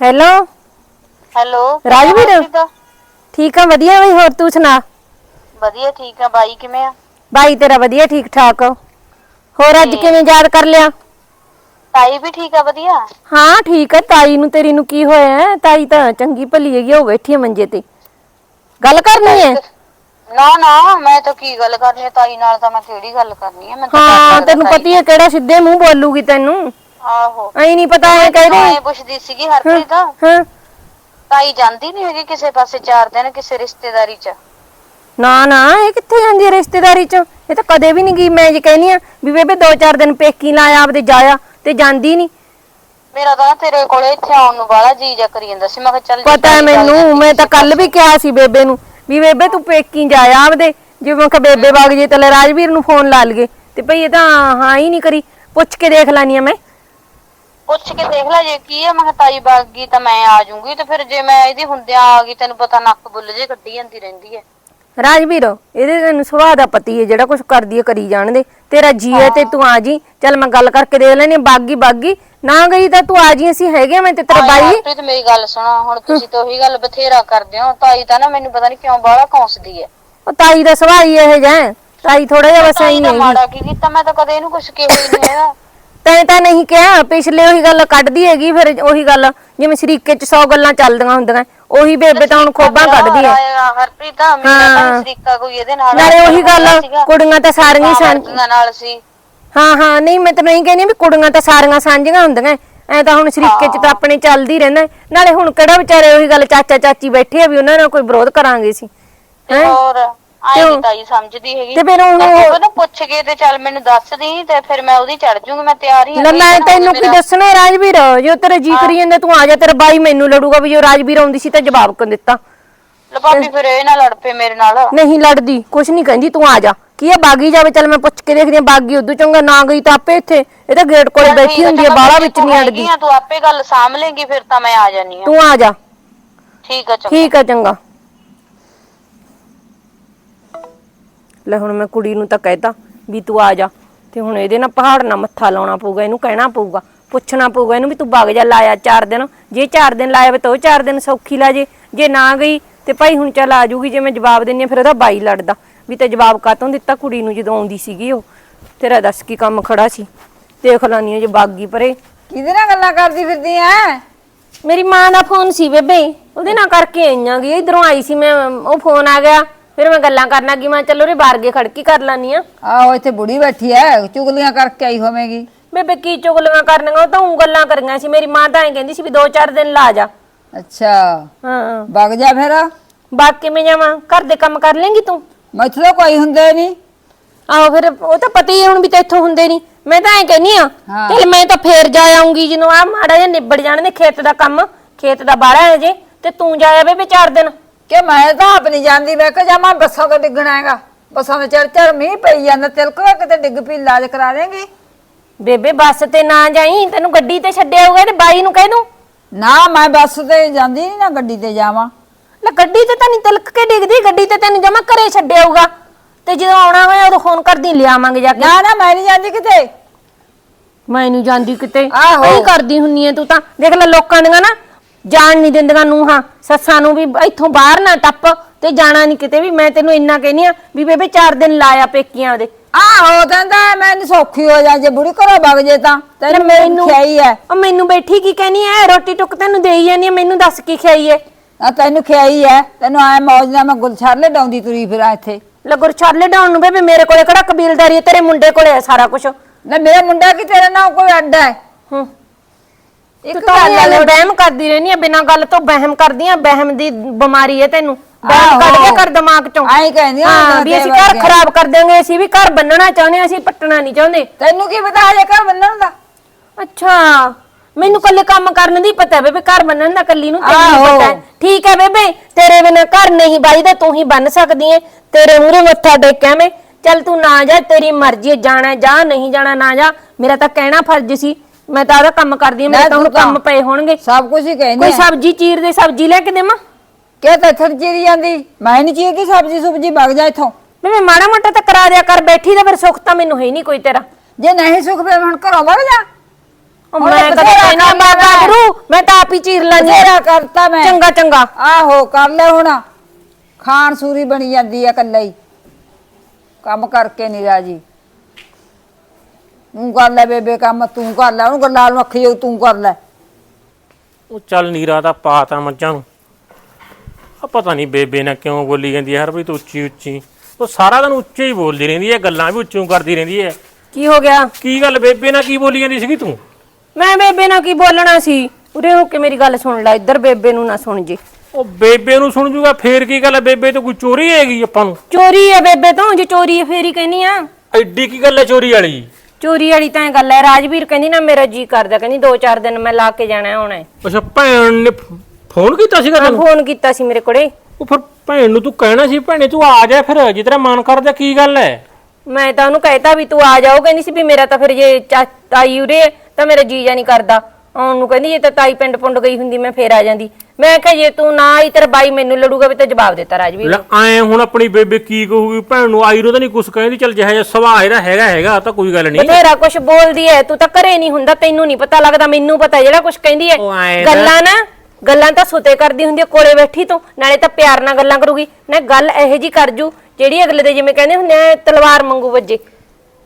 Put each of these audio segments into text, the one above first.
Hello? Hello Rajveer? ਆ? ਠੀਕ ਆ ਵਧੀਆ ਬਈ ਹੋਰ ਤੂੰ ਸੁਣਾ? ਵਧੀਆ ਠੀਕ ਆ। ਬਾਈ ਕਿਵੇਂ ਆ? ਬਾਈ ਤੇਰਾ ਵਧੀਆ ਠੀਕ ਠਾਕ ਆ। ਹੋਰ ਅੱਜ ਕਿਵੇਂ ਯਾਦ ਕਰ ਲਿਆ? ਤਾਈ ਵੀ ਠੀਕ ਆ ਵਧੀਆ? ਹਾਂ ਠੀਕ ਆ। ਤਾਈ ਨੂੰ ਤੇਰੀ ਨੂੰ ਕੀ ਹੋਇਆ ਹੈ? ਤਾਈ ਤਾਂ ਚੰਗੀ ਭਲੀ ਹੈਗੀ ਆ, ਉਹ ਬੈਠੀ ਹੈ ਮੰਜੇ ਤੇ। ਗੱਲ ਕਰਨੀ ਹੈ? ਨਾ ਨਾ ਮੈਂ ਤਾਂ ਕੀ ਗੱਲ ਕਰਨੀ ਆ ਤਾਈ ਨਾਲ ਤਾਂ ਮੈਂ ਕਿਹੜੀ ਗੱਲ ਕਰਨੀ ਆ ਮੈਂ ਤਾਂ ਹਾਂ ਤੈਨੂੰ ਪਤੀ ਹੈ ਕਿਹੜਾ ਸਿੱਧੇ ਮੂੰਹ ਬੋਲੂਗੀ ਤੈਨੂੰ? ਆਹੋ। ਐ ਨਹੀਂ ਪਤਾ ਐ ਕਹਿ ਮੈਂ ਪੁੱਛਦੀ ਸੀਗੀ ਹਰਪ੍ਰੀਤ। ਹਾਂ ਤਾਈ ਜਾਂਦੀ ਨਹੀਂ ਹੈਗੀ ਕਿਸੇ ਪਾਸੇ ਚਾਰ ਦਿਨ ਕਿਸੇ ਰਿਸ਼ਤੇਦਾਰੀ ਚ? ਨਾ ਨਾ ਇਹ ਕਿੱਥੇ ਜਾਂਦੀ ਹੈ ਰਿਸ਼ਤੇਦਾਰੀ ਚ? ਇਹ ਤਾਂ ਕਦੇ ਵੀ ਨਹੀਂ ਗਈ ਮੈਂ ਜੇ ਕਹਿਨੀ ਆ ਵੀ ਬੇਬੇ ਦੋ ਚਾਰ ਦਿਨ ਪੇਕੀ ਲਾਇਆ ਆਪਦੇ ਜਾਇਆ ਤੇ ਜਾਂਦੀ ਨਹੀਂ ਮੇਰਾ ਤਾਂ ਨਾ ਤੇਰੇ ਕੋਲੇ ਇੱਥੇ ਆਉਣ ਨੂੰ ਬਾਲਾ ਜੀ ਜਾ ਕਰੀ ਜਾਂਦਾ ਸੀ ਮੈਂ ਕਿਹਾ ਚੱਲ ਜੇ ਪਤਾ ਹੈ ਮੈਨੂੰ ਮੈਂ ਤਾਂ ਕੱਲ ਵੀ ਕਿਹਾ ਸੀ ਬੇਬੇ ਨੂੰ ਵੀ ਬੇਬੇ ਤੂੰ ਪੇਕੀ ਜਾਇਆ ਆਪਦੇ ਜੇ ਮੈਂ ਕਿਹਾ ਬੇਬੇ ਵਗ ਜੇ ਤਾਂ ਲੈ ਰਾਜਵੀਰ ਨੂੰ ਫੋਨ ਲਾ ਲਈਏ। ਤੇ ਭਈ ਇਹ ਤਾਂ ਹਾਂ ਹੀ ਨਹੀਂ ਕਰੀ। ਪੁੱਛ ਕੇ ਦੇਖ ਲਾਨੀ ਆ ਮੈਂ। ਪੁੱਛ ਕੇ ਦੇਖ ਲੈ ਜੇ ਕੀ ਹੈ ਮੈਂ ਕਿਹਾ ਤਾਈ ਬਾਗ ਗਈ ਤਾਂ ਮੈਂ ਆ ਜਾਊਂਗੀ ਤੇ ਫਿਰ ਜੇ ਮੈਂ ਇਹਦੀ ਹੁੰਦਿਆਂ ਆ ਗਈ ਤੈਨੂੰ ਪਤਾ ਨੱਕ ਬੁੱਲ ਜੇ ਕੱਢੀ ਜਾਂਦੀ ਰਹਿੰਦੀ ਹੈ ਰਾਜਵੀਰ ਇਹਦੇ ਤੈਨੂੰ ਸੁਭਾਅ ਦਾ ਪਤੀ ਹੈ ਜਿਹੜਾ ਕੁਝ ਕਰਦੀ ਹੈ ਕਰੀ ਜਾਣ ਦੇ। ਤੇਰਾ ਜੀ ਹੈ ਤੇ ਤੂੰ ਆ ਜੀ। ਚੱਲ ਮੈਂ ਗੱਲ ਕਰਕੇ ਦੇਖ ਲੈਣੀ ਬਾਗੀ ਬਾਗੀ। ਨਾ ਗਈ ਤਾਂ ਤੂੰ ਆ ਜੀ ਅਸੀਂ ਹੈਗੇ ਮੈਂ ਤੇ ਤੇਰਾ ਬਾਈ। ਹਰਪ੍ਰੀਤ ਮੇਰੀ ਗੱਲ ਸੁਣੋ ਹੁਣ ਤੁਸੀਂ ਤਾਂ ਉਹੀ ਗੱਲ ਬਥੇਰਾ ਕਰਦੇ ਹੋ ਤਾਈ ਤਾਂ ਨਾ ਮੈਨੂੰ ਪਤਾ ਨਹੀਂ ਕਿਉਂ ਬਾਹਲਾ ਕੌਂਸਦੀ ਹੈ ਉਹ ਤਾਈ ਦਾ ਸੁਭਾਅ ਹੀ ਇਹ ਹੈ। ਤਾਈ ਥੋੜਾ ਜਿਹਾ ਬਸ ਤਾਈ ਐਂ ਦਾ ਹੈ ਮਾੜਾ ਕੀ ਕੀਤਾ ਮੈਂ ਤਾਂ ਕਦੇ ਇਹਨੂੰ ਕੁਝ ਕਿਹਾ ਹੀ ਨਹੀਂ ਹੈਗਾ। ਤੈਂ ਤਾਂ ਨਹੀਂ ਕਿਹਾ ਪਿਛਲੇ ਉਹੀ ਗੱਲ ਕੱਢਦੀ ਹੈਗੀ ਫਿਰ ਉਹੀ ਗੱਲ ਜਿਵੇਂ ਸ਼ਰੀਕੇ ਚ 100 ਗੱਲਾਂ ਚੱਲਦੀਆਂ ਹੁੰਦੀਆਂ ਉਹੀ ਬੇਬੇ ਤਾਂ ਹੁਣ ਖੋਬਾਂ ਕੱਢਦੀ ਹੈ। ਹੈ ਹਰਪ੍ਰੀਤ ਮੇਰਾ ਤਾਂ ਸਰੀਕਾ ਕੋਈ ਇਹਦੇ ਨਾਲ ਨਾਲੇ ਉਹੀ ਗੱਲ ਸੀਗਾ। ਕੁੜੀਆਂ ਤਾਂ ਸਾਰੀਆਂ ਹੀ ਸਾਂ ਵਰਗੀਆਂ ਨਾਲ ਸੀ। ਹਾਂ ਹਾਂ ਨਹੀਂ ਮੈਂ ਤਾਂ ਨਹੀਂ ਕਹਿੰਦੀ ਵੀ ਕੁੜੀਆਂ ਤਾਂ ਸਾਰੀਆਂ ਸਾਂਝੀਆਂ ਹੁੰਦੀਆਂ ਐ ਤਾਂ ਹੁਣ ਸ਼ਰੀਕੇ ਚ ਤਾਂ ਆਪਣੇ ਚੱਲਦੀ ਰਹਿੰਦਾ ਹੈ। ਨਾਲੇ ਹੁਣ ਕਿਹੜਾ ਵਿਚਾਰੇ ਉਹੀ ਗੱਲ ਚਾਚਾ ਚਾਚੀ ਬੈਠੇ ਆ ਵੀ ਉਹਨਾਂ ਨਾਲ ਕੋਈ ਵਿਰੋਧ ਕਰਾਂਗੇ ਸੀ ਤੇ ਹੋਰ? ਆਈ ਨੀ ਤਾਈ ਸਮਝਦੀ ਹੈਗੀ। ਤੇ ਫਿਰ ਹੁਣ ਤਾਂ ਉਹ- ਤੂੰ ਉਹਨੂੰ ਪੁੱਛ ਕੇ ਤੇ ਚੱਲ ਮੈਨੂੰ ਦੱਸ ਦੀ ਤੇ ਫਿਰ ਮੈਂ ਉਹਦੀ ਚੜ ਜੂਗੀ ਮੈਂ ਤਿਆਰ ਹੀ ਹਾਂ ਲੈ ਕਈ ਮੈਂ ਦਿਨ ਹੋ ਤੈਨੂੰ ਗਏ ਕੀ ਮੇਰਾ- ਦੱਸਣਾ ਹੈ ਰਾਜਵੀਰ ਜੋ ਤੇਰਾ ਜੀ ਕਰੀ ਜਾਂਦਾ ਤੂੰ ਆ ਜਾ ਤੇਰਾ ਬਾਈ ਮੈਨੂੰ ਲੜੂਗਾ ਵੀ ਜੋ ਰਾਜਵੀਰ ਆਉਂਦੀ ਸੀ ਤਾਂ ਜਵਾਬ ਕਿਉਂ ਦਿੱਤਾ? ਲੈ ਭਾਬੀ ਫਿਰ ਇਹ ਨਾ ਲੜ ਪਏ ਮੇਰੇ ਨਾਲ। ਨਹੀਂ ਲੜਦੀ ਕੁਛ ਨਹੀਂ ਕਹਿੰਦੀ ਤੂੰ ਆ ਜਾ। ਕੀ ਆ ਬਾਗੀ ਜਾਵੇ? ਚੱਲ ਮੈਂ ਪੁੱਛ ਕੇ ਦੇਖਦੀ ਆ ਬਾਗੀ ਉਦੋਂ ਚੰਗਾ ਨਾ ਗਈ ਤਾਂ ਆਪੇ ਇੱਥੇ। ਇਹ ਤਾਂ ਗੇਟ ਕੋਲ ਬੈਠੀ ਹੁੰਦੀ ਆ ਭਾਬੀ, ਵਿੱਚ ਨਹੀਂ ਅੜਦੀ। ਤੂੰ ਆਪੇ ਗੱਲ ਸਾਂਭ ਲੇਂਗੀ ਫਿਰ ਤਾਂ ਮੈਂ ਆ ਜਾਨੀ ਆ ਤੂੰ ਆ ਜਾ। ਠੀਕ ਆ ਚੰਗਾ। ਠੀਕ ਆ ਚੰਗਾ। ਲੈ ਹੁਣ ਮੈਂ ਕੁੜੀ ਨੂੰ ਤਾਂ ਕਹਿਤਾ ਵੀ ਤੂੰ ਆ ਜਾ ਤੇ ਹੁਣ ਇਹਦੇ ਨਾਲ ਪਹਾੜ ਨਾਲ ਮੱਥਾ ਲਾਉਣਾ ਪਊਗਾ ਇਹਨੂੰ ਕਹਿਣਾ ਪਊਗਾ ਪੁੱਛਣਾ ਪਊਗਾ ਇਹਨੂੰ ਵੀ ਤੂੰ ਵਗ ਜਾ ਲਾਇਆ ਚਾਰ ਦਿਨ ਜੇ ਚਾਰ ਦਿਨ ਲਾਇਆ ਵੇ ਤਾਂ ਉਹ ਚਾਰ ਦਿਨ ਸੌਖੀ ਲਾ ਜੇ ਜੇ ਨਾ ਗਈ ਤੇ ਭਾਈ ਹੁਣ ਚੱਲ ਆ ਜੂਗੀ ਜੇ ਮੈਂ ਜਵਾਬ ਦਿੰਨੀ ਆ ਫਿਰ ਉਹਦਾ ਬਾਈ ਲੜਦਾ ਵੀ ਤੇ ਜਵਾਬ ਕਾਤੋਂ ਦਿੱਤਾ ਕੁੜੀ ਨੂੰ ਜਦੋਂ ਆਉਂਦੀ ਸੀਗੀ ਉਹ ਤੇਰਾ ਦੱਸ ਕੀ ਕੰਮ ਖੜਾ ਸੀ ਦੇਖ ਲਾਨੀ ਆ ਜੇ ਬਾਗੀ ਪਰੇ। ਕਿਹਦੇ ਨਾਲ ਗੱਲਾਂ ਕਰਦੀ ਫਿਰਦੀ ਐ? ਮੇਰੀ ਮਾਂ ਦਾ ਫੋਨ ਸੀ ਬੇਬੇ ਉਹਦੇ ਨਾਲ ਕਰਕੇ ਆਈਆਂ ਗਈ ਇਧਰੋਂ ਆਈ ਸੀ ਮੈਂ ਉਹ ਫੋਨ ਆ ਗਿਆ ਫਿਰ ਮੈਂ ਗੱਲਾਂ ਕਰਨ ਲੱਗੀ ਮੈਂ ਚੱਲ ਉਹਦੇ ਬਾਹਰ ਗੇ ਖੜਕੀ ਕਰ ਲਾਨੀ ਆ ਆਹੋ ਇੱਥੇ ਬੁੜੀ ਬੈਠੀ ਐ ਚੁਗਲੀਆਂ ਕਰਕੇ ਆਈ ਹੋਵੇਗੀ। ਬੇਬੇ ਕੀ ਚੁਗਲੀਆਂ ਕਰਨੀਆਂ ਉਹ ਤਾਂ ਉਹ ਗੱਲਾਂ ਕਰੀਆਂ ਸੀ ਮੇਰੀ ਮਾਂ ਤਾਂ ਐਂ ਕਹਿੰਦੀ ਸੀ ਵੀ ਦੋ ਚਾਰ ਦਿਨ ਲਾ ਜਾ। ਅੱਛਾ। ਹਾਂ। ਵਗ ਜਾ ਫਿਰ। ਬਾਕੀ ਮੈਂ ਜਾਵਾਂ? ਘਰ ਦੇ ਕੰਮ ਕਰ ਲੇਂਗੀ ਤੂੰ? ਮੈਥੋਂ ਤਾਂ ਕੋਈ ਹੁੰਦੇ ਨਹੀਂ। ਆਹੋ ਫਿਰ ਉਹ ਤਾਂ ਪਤਾ ਹੀ ਹੈ ਹੁਣ ਵੀ ਤਾਂ ਇੱਥੋਂ ਹੁੰਦੇ ਨਹੀਂ। ਮੈਂ ਤਾਂ ਐਂ ਕਹਿੰਨੀ ਆ ਹਾਂ। ਚੱਲ ਮੈਂ ਤਾਂ ਫੇਰ ਜਾ ਆਉਂਗੀ ਜਦੋਂ ਆ ਮਾੜਾ ਜਿਹਾ ਨਿਬੜ ਜਾਣ ਦੇ ਖੇਤ ਦਾ ਕੰਮ ਖੇਤ ਦਾ ਬਾਹਲਾ ਹੈ ਜੇ ਤੇ ਤੂੰ ਜਾਇਆ ਬੇਬੇ ਚਾਰ ਦਿਨ। ਕਿ ਮੈਂ ਤਾਂ ਆਪ ਨਹੀਂ ਜਾਂਦੀ। ਮੈਂ ਕਿਹਾ ਜਾਵਾਂ ਬੱਸਾਂ ਤੋਂ ਡਿੱਗਣਾ ਹੈਗਾ। ਬੱਸਾਂ ਦੇ ਚੜ ਚੜ ਮੀਂਹ ਪਈ ਜਾਂਦਾ ਤਿਲਕਦਾ ਕਿਤੇ ਡਿੱਗ ਪਈ ਇਲਾਜ ਕਰਾ ਦੇਂਗੀ। ਬੇਬੇ ਬੱਸ ਤੇ ਨਾ ਜਾਈ ਤੈਨੂੰ ਗੱਡੀ ਤੇ ਛੱਡਿਆ ਹੋਊਗਾ ਤੇ ਬਾਈ ਨੂੰ ਕਹਿ ਦੂੰ। ਨਾ ਮੈਂ ਬੱਸ ਤੇ ਜਾਂਦੀ ਨਹੀਂ ਨਾ ਗੱਡੀ ਤੇ ਜਾਵਾਂ। ਲੈ ਗੱਡੀ ਤੇ ਤਾਂ ਨਹੀਂ ਤਿਲਕ ਕੇ ਡਿੱਗਦੀ ਗੱਡੀ ਤੇ ਤੈਨੂੰ ਜਮਾ ਘਰੇ ਛੱਡਿਆ ਹੋਊਗਾ। ਤੇ ਜਦੋਂ ਆਉਣਾ ਹੋਇਆ ਉਦੋਂ ਫੋਨ ਕਰਦੀ ਲਿਆਵਾਂਗੇ ਜਾ ਕੇ। ਨਾ ਨਾ ਮੈਂ ਨਹੀਂ ਜਾਂਦੀ ਕਿਤੇ। ਮੈਂ ਨਹੀਂ ਜਾਂਦੀ ਕਿਤੇ। ਆਹੋ। ਕਰਦੀ ਹੁੰਨੀ ਐ ਤੂੰ ਤਾਂ। ਦੇਖ ਲੈ ਲੋਕਾਂ ਦੀਆਂ ਨਾ ਜਾਣ ਨਹੀਂ ਦਿੰਦੀਆਂ ਨੂੰਹਾਂ ਸੱਸਾਂ ਨੂੰ ਵੀ ਇੱਥੋਂ ਬਾਹਰ ਨਾ ਟੱਪ ਤੇ ਜਾਣਾ ਨਹੀਂ ਕਿਤੇ ਵੀ ਮੈਂ ਤੈਨੂੰ ਇੰਨਾ ਕਹਿਨੀ ਆ ਵੀ ਬੇਬੇ ਚਾਰ ਦਿਨ ਲਾਇਆ ਪੇਕੀਆਂ ਦੇ। ਆਹੋ ਕਹਿੰਦਾ ਮੈਨੂੰ ਸੌਖੀ ਹੋ ਜਾ ਜੇ ਬੁੜੀ ਘਰੋਂ ਵਗ ਜੇ ਤਾਂ। ਤੈਨੂੰ ਮੈਨੂੰ ਖਿਆਈ ਐ ਉਹ ਮੈਨੂੰ ਬੈਠੀ ਕੀ ਕਹਿਨੀ ਐ ਰੋਟੀ ਟੁੱਕ ਤੈਨੂੰ ਦੇਈ ਜਾਨੀ ਮੈਨੂੰ ਦੱਸ ਕੀ ਖਿਆਈ ਐ ਆ ਤੈਨੂੰ ਖਿਆਈ ਐ ਤੈਨੂੰ ਆਏ ਮੌਜ ਨਾਲ ਮੈਂ ਗੁਲਛਰਲੇ ਡਾਉਂਦੀ ਤੁਰੀ ਫਿਰਾਂ ਇੱਥੇ। ਲੱਗਰ ਛਾਲੇ ਡਾਉਣ ਨੂੰ ਬੇਬੇ ਮੇਰੇ ਕੋਲੇ ਕਿਹੜਾ ਕਬੀਲਦਾਰੀ ਐ ਤੇਰੇ ਮੁੰਡੇ ਕੋਲੇ ਐ ਸਾਰਾ ਕੁਝ ਨਾ ਮੇਰਾ ਮੁੰਡਾ ਕੀ ਤੇਰੇ ਨਾਲ ਕੋਈ ਅੱਡਾ ਹੈ? ਹੂੰ। ਇੱਕ ਗੱਲ ਹੈ ਵਹਿਮ ਕਰਦੀ ਰਹਿਨੀ ਆ ਬਿਨਾਂ ਗੱਲ ਤੋਂ ਵਹਿਮ ਕਰਦੀ ਆ ਵਹਿਮ ਦੀ ਬਿਮਾਰੀ ਹੈ ਤੈਨੂੰ। ਵਹਿਮ। ਕੱਢ ਕੇ ਕਰ ਦਿਮਾਗ ਚੋਂ। ਆਈ ਕਹਿੰਦੀ ਆ, ਹਾਂ ਵੀ ਅਸੀਂ ਘਰ। ਖਰਾਬ ਕਰ ਦਿਆਂਗੇ ਅਸੀਂ ਵੀ ਘਰ ਬੰਨਣਾ ਚਾਹੁੰਦੇ ਹਾਂ, ਅਸੀਂ ਪੱਟਣਾ ਨਹੀਂ ਚਾਹੁੰਦੇ। ਤੈਨੂੰ ਕੀ ਪਤਾ ਹਜੇ ਘਰ ਬੰਨਣ ਦਾ? ਅੱਛਾ ਮੈਨੂੰ ਕੱਲੇ ਕੰਮ ਕਰਨ ਦੀ ਪਤਾ ਬੇਬੇ ਘਰ ਬੰਨਣ ਦਾ ਕੱਲੀ ਨੂੰ ਤੈਨੂੰ। ਪਤਾ। ਠੀਕ ਹੈ ਬੇਬੇ ਤੇਰੇ ਬਿਨਾਂ ਘਰ ਨਹੀਂ ਬਾਈਦਾ ਤੂੰ ਹੀ ਬੰਨ ਸਕਦੀ ਹੈ ਤੇਰੇ ਮੂਹਰੇ ਮੱਥਾ ਟੇਕਿਆ ਮੈਂ। ਚੱਲ ਤੂੰ ਨਾ ਜਾ ਤੇਰੀ ਮਰਜ਼ੀ ਜਾਣਾ ਜਾ ਨਹੀਂ ਜਾਣਾ ਨਾ ਜਾ। ਮੇਰਾ ਤਾਂ ਕਹਿਣਾ ਫਰਜ਼ ਸੀ। ਮੈਂ ਤਾਂ ਉਹਦਾ ਕੰਮ ਕਰਦੀ ਹਾਂ ਮੇਰੇ ਲੈ ਤਾਂ ਹੁਣ ਤੂੰ ਤਾਂ- ਕੰਮ ਪਏ ਹੋਣਗੇ। ਸਭ ਕੁਝ ਹੀ ਕਹਿੰਦੀ ਕੋਈ ਆ। ਸਬਜ਼ੀ ਚੀਰ ਦੇ ਸਬਜ਼ੀ ਲੈ ਕੇ ਦੇਵਾਂ ਕਿ ਤੇ ਥਰ ਚੀਰੀ ਜਾਂਦੀ? ਮੈਂ ਨਹੀਂ ਚੀਰਦੀ ਸਬਜੀ ਸੁਬਜੀ ਵਗ ਜਾ ਇੱਥੋਂ। ਬੇਬੇ ਮਾੜਾ ਮੋਟਾ ਤਾਂ ਕਰਾ ਦਿਆ ਕਰ ਬੈਠੀ ਦਾ ਫਿਰ ਸੁੱਖ ਤਾਂ ਮੈਨੂੰ ਹੈ ਨਹੀਂ ਕੋਈ ਤੇਰਾ। ਜੇ ਨਹੀਂ ਸੁਖ ਫਿਰ ਹੁਣ ਘਰੋਂ ਵਗ ਜਾ। ਉਹ ਹੁਣ ਮੈਂ ਕਦੇ ਬਥੇਰਾ ਕਹਿਣਾ ਕਰ ਲਿਆ ਬਾਬਾ ਮੈਂ। ਗੁਰੂ ਮੈਂ ਤਾਂ ਆਪ ਹੀ ਚੀਰ ਲੈਂਦੀ ਬਥੇਰਾ ਆ ਕਰਤਾ ਮੈਂ। ਚੰਗਾ ਚੰਗਾ। ਆਹੋ ਕਰ ਲੈ ਹੁਣ। ਖਾਣ ਸੂਰੀ ਬਣੀ ਜਾਂਦੀ ਆ ਕੱਲਾ ਹੀ। ਕੰਮ ਕਰਕੇ ਨਹੀਂ ਰਾਜੀ। ਤੂੰ ਕਰ ਲੈ ਬੇਬੇ ਕੰਮ ਤੂੰ ਕਰ ਲੈ ਉਹਨੂੰ ਗੱਲਾਂ ਨੂੰ ਅੱਖੀ ਜਾਊ, ਤੂੰ ਕਰ ਲੈ। ਉਹ ਚੱਲ ਨੀਰਾ ਤਾਂ ਪਾਤਾ ਮੱਝਾਂ ਨੂੰ। ਆ ਪਤਾ ਨਹੀਂ ਬੇਬੇ ਨਾਲ ਕਿਉਂ ਬੋਲੀ ਜਾਂਦੀ ਹੈ ਹਰਪ੍ਰੀਤ ਉੱਚੀ ਉੱਚੀ। ਉਹ ਸਾਰਾ ਦਿਨ ਉੱਚੇ ਹੀ ਬੋਲਦੀ ਰਹਿੰਦੀ ਹੈ ਗੱਲਾਂ ਵੀ ਉੱਚੋਂ ਕਰਦੀ ਰਹਿੰਦੀ ਹੈ। ਕੀ ਹੋ ਗਿਆ? ਕੀ ਗੱਲ ਬੇਬੇ ਨਾਲ ਕੀ ਬੋਲੀ ਜਾਂਦੀ ਸੀਗੀ ਤੂੰ? ਮੈਂ ਬੇਬੇ ਨਾਲ ਕੀ ਬੋਲਣਾ ਸੀ? ਉਰੇ ਹੋ ਕੇ ਮੇਰੀ ਗੱਲ ਸੁਣ ਲੈ ਇੱਧਰ ਬੇਬੇ ਨੂੰ ਨਾ ਸੁਣ ਜੇ। ਉਹ ਬੇਬੇ ਨੂੰ ਸੁਣ ਜੂਗਾ ਫੇਰ ਕੀ ਗੱਲ ਹੈ? ਬੇਬੇ ਤੋਂ ਕੋਈ ਚੋਰੀ ਹੈਗੀ ਆਪਾਂ ਨੂੰ? ਚੋਰੀ ਹੈ ਬੇਬੇ ਤੋਂ ਜੇ ਚੋਰੀ ਹੈ ਫੇਰ ਹੀ ਕਹਿਨੀ ਆ ਐਡੀ ਕੀ ਗੱਲ ਹੈ ਚੋਰੀ ਵਾਲੀ? ਚੋਰੀ ਵਾਲੀ ਤਾਂ ਇਹ ਗੱਲ ਹੈ। ਰਾਜਵੀਰ ਕਹਿੰਦੀ ਨਾ ਮੇਰਾ ਜੀ ਕਰਦਾ। ਕਹਿੰਦੀ 2-4 ਦਿਨ ਮੈਂ ਲਾ ਕੇ ਜਾਣਾ ਹੁਣ ਅੱਛਾ ਭੈਣ ਨੇ ਫ- ਫੋਨ ਕੀਤਾ ਸੀਗਾ ਮੈਂ ਤੈਨੂੰ? ਫੋਨ ਕੀਤਾ ਸੀ ਮੇਰੇ ਕੋਲੇ। ਉਹ ਫਿਰ ਭੈਣ ਨੂੰ ਤੂੰ ਕਹਿਣਾ ਸੀ ਭੈਣੇ ਤੂੰ ਆ ਜਾ ਫਿਰ। ਜੇ ਤੇਰਾ ਮਨ ਕਰਦਾ ਕੀ ਗੱਲ ਹੈ? ਮੈਂ ਤਾਂ ਉਹਨੂੰ ਕਹਿਤਾ ਵੀ ਤੂੰ ਆ ਜਾਓ। ਕਹਿੰਦੀ ਸੀ ਵੀ ਮੇਰਾ ਤਾਂ ਫਿਰ ਜੇ ਚਾ- ਤਾਈ ਉਰੇ ਹੈ, ਤਾਂ ਮੇਰਾ ਜੀ ਜਾ ਨਹੀਂ ਕਰਦਾ। ਆਉਣ ਨੂੰ ਕਹਿੰਦੀ ਜੇ ਤਾਂ ਤਾਈ ਪਿੰਡ ਪੁੰਡ ਗਈ ਹੁੰਦੀ ਮੈਂ ਫੇਰ ਆ ਜਾਂਦੀ। ਮੈਂ ਕਿਹਾ ਜੇ ਤੂੰ ਨਾ ਆਈ ਤੇਰਾ ਬਾਈ ਮੈਨੂੰ ਲੜੂਗਾ ਵੀ ਤਾਂ ਜਵਾਬ ਦਿੱਤਾ ਰਾਜਵੀਰ। ਲੈ ਆਏ ਹੁਣ ਆਪਣੀ ਬੇਬੇ ਕੀ ਕਹੂਗੀ? ਭੈਣ ਨੂੰ ਆਈ ਨੂੰ ਤਾਂ ਨਹੀਂ ਕੁਛ ਕਹਿੰਦੀ ਚੱਲ ਜਿਹਾ ਜਿਹਾ ਸੁਭਾਅ ਇਹਦਾ ਹੈਗਾ ਹੈਗਾ ਤਾਂ ਕੋਈ ਗੱਲ ਨਹੀਂ। ਬਥੇਰਾ ਕੁਝ ਬੋਲਦੀ ਐ ਤੂੰ ਤਾਂ ਘਰੇ ਨਹੀਂ ਹੁੰਦਾ ਤੈਨੂੰ ਨਹੀਂ ਪਤਾ ਲੱਗਦਾ ਮੈਨੂੰ ਪਤਾ ਜਿਹੜਾ ਕੁਝ ਕਹਿੰਦੀ ਐ। ਉਹ ਗੱਲਾਂ ਨਾ ਗੱਲਾਂ ਤਾਂ ਸੁਤੇ ਕਰਦੀ ਹੁੰਦੀ ਐ ਕੋਲੇ ਬੈਠੀ ਤੋਂ ਨਾਲੇ ਤਾਂ ਪਿਆਰ ਨਾਲ ਗੱਲਾਂ ਕਰੂਗੀ। ਨਾ ਗੱਲ ਇਹੋ ਜੀ ਕਰ ਜੂ ਜਿਹੜੀ ਅਗਲੇ ਦੇ ਜਿਵੇਂ ਕਹਿੰਦੇ ਹੁੰਦੇ ਆ ਤਲਵਾਰ ਮੰਗੂ ਵੱਜੇ।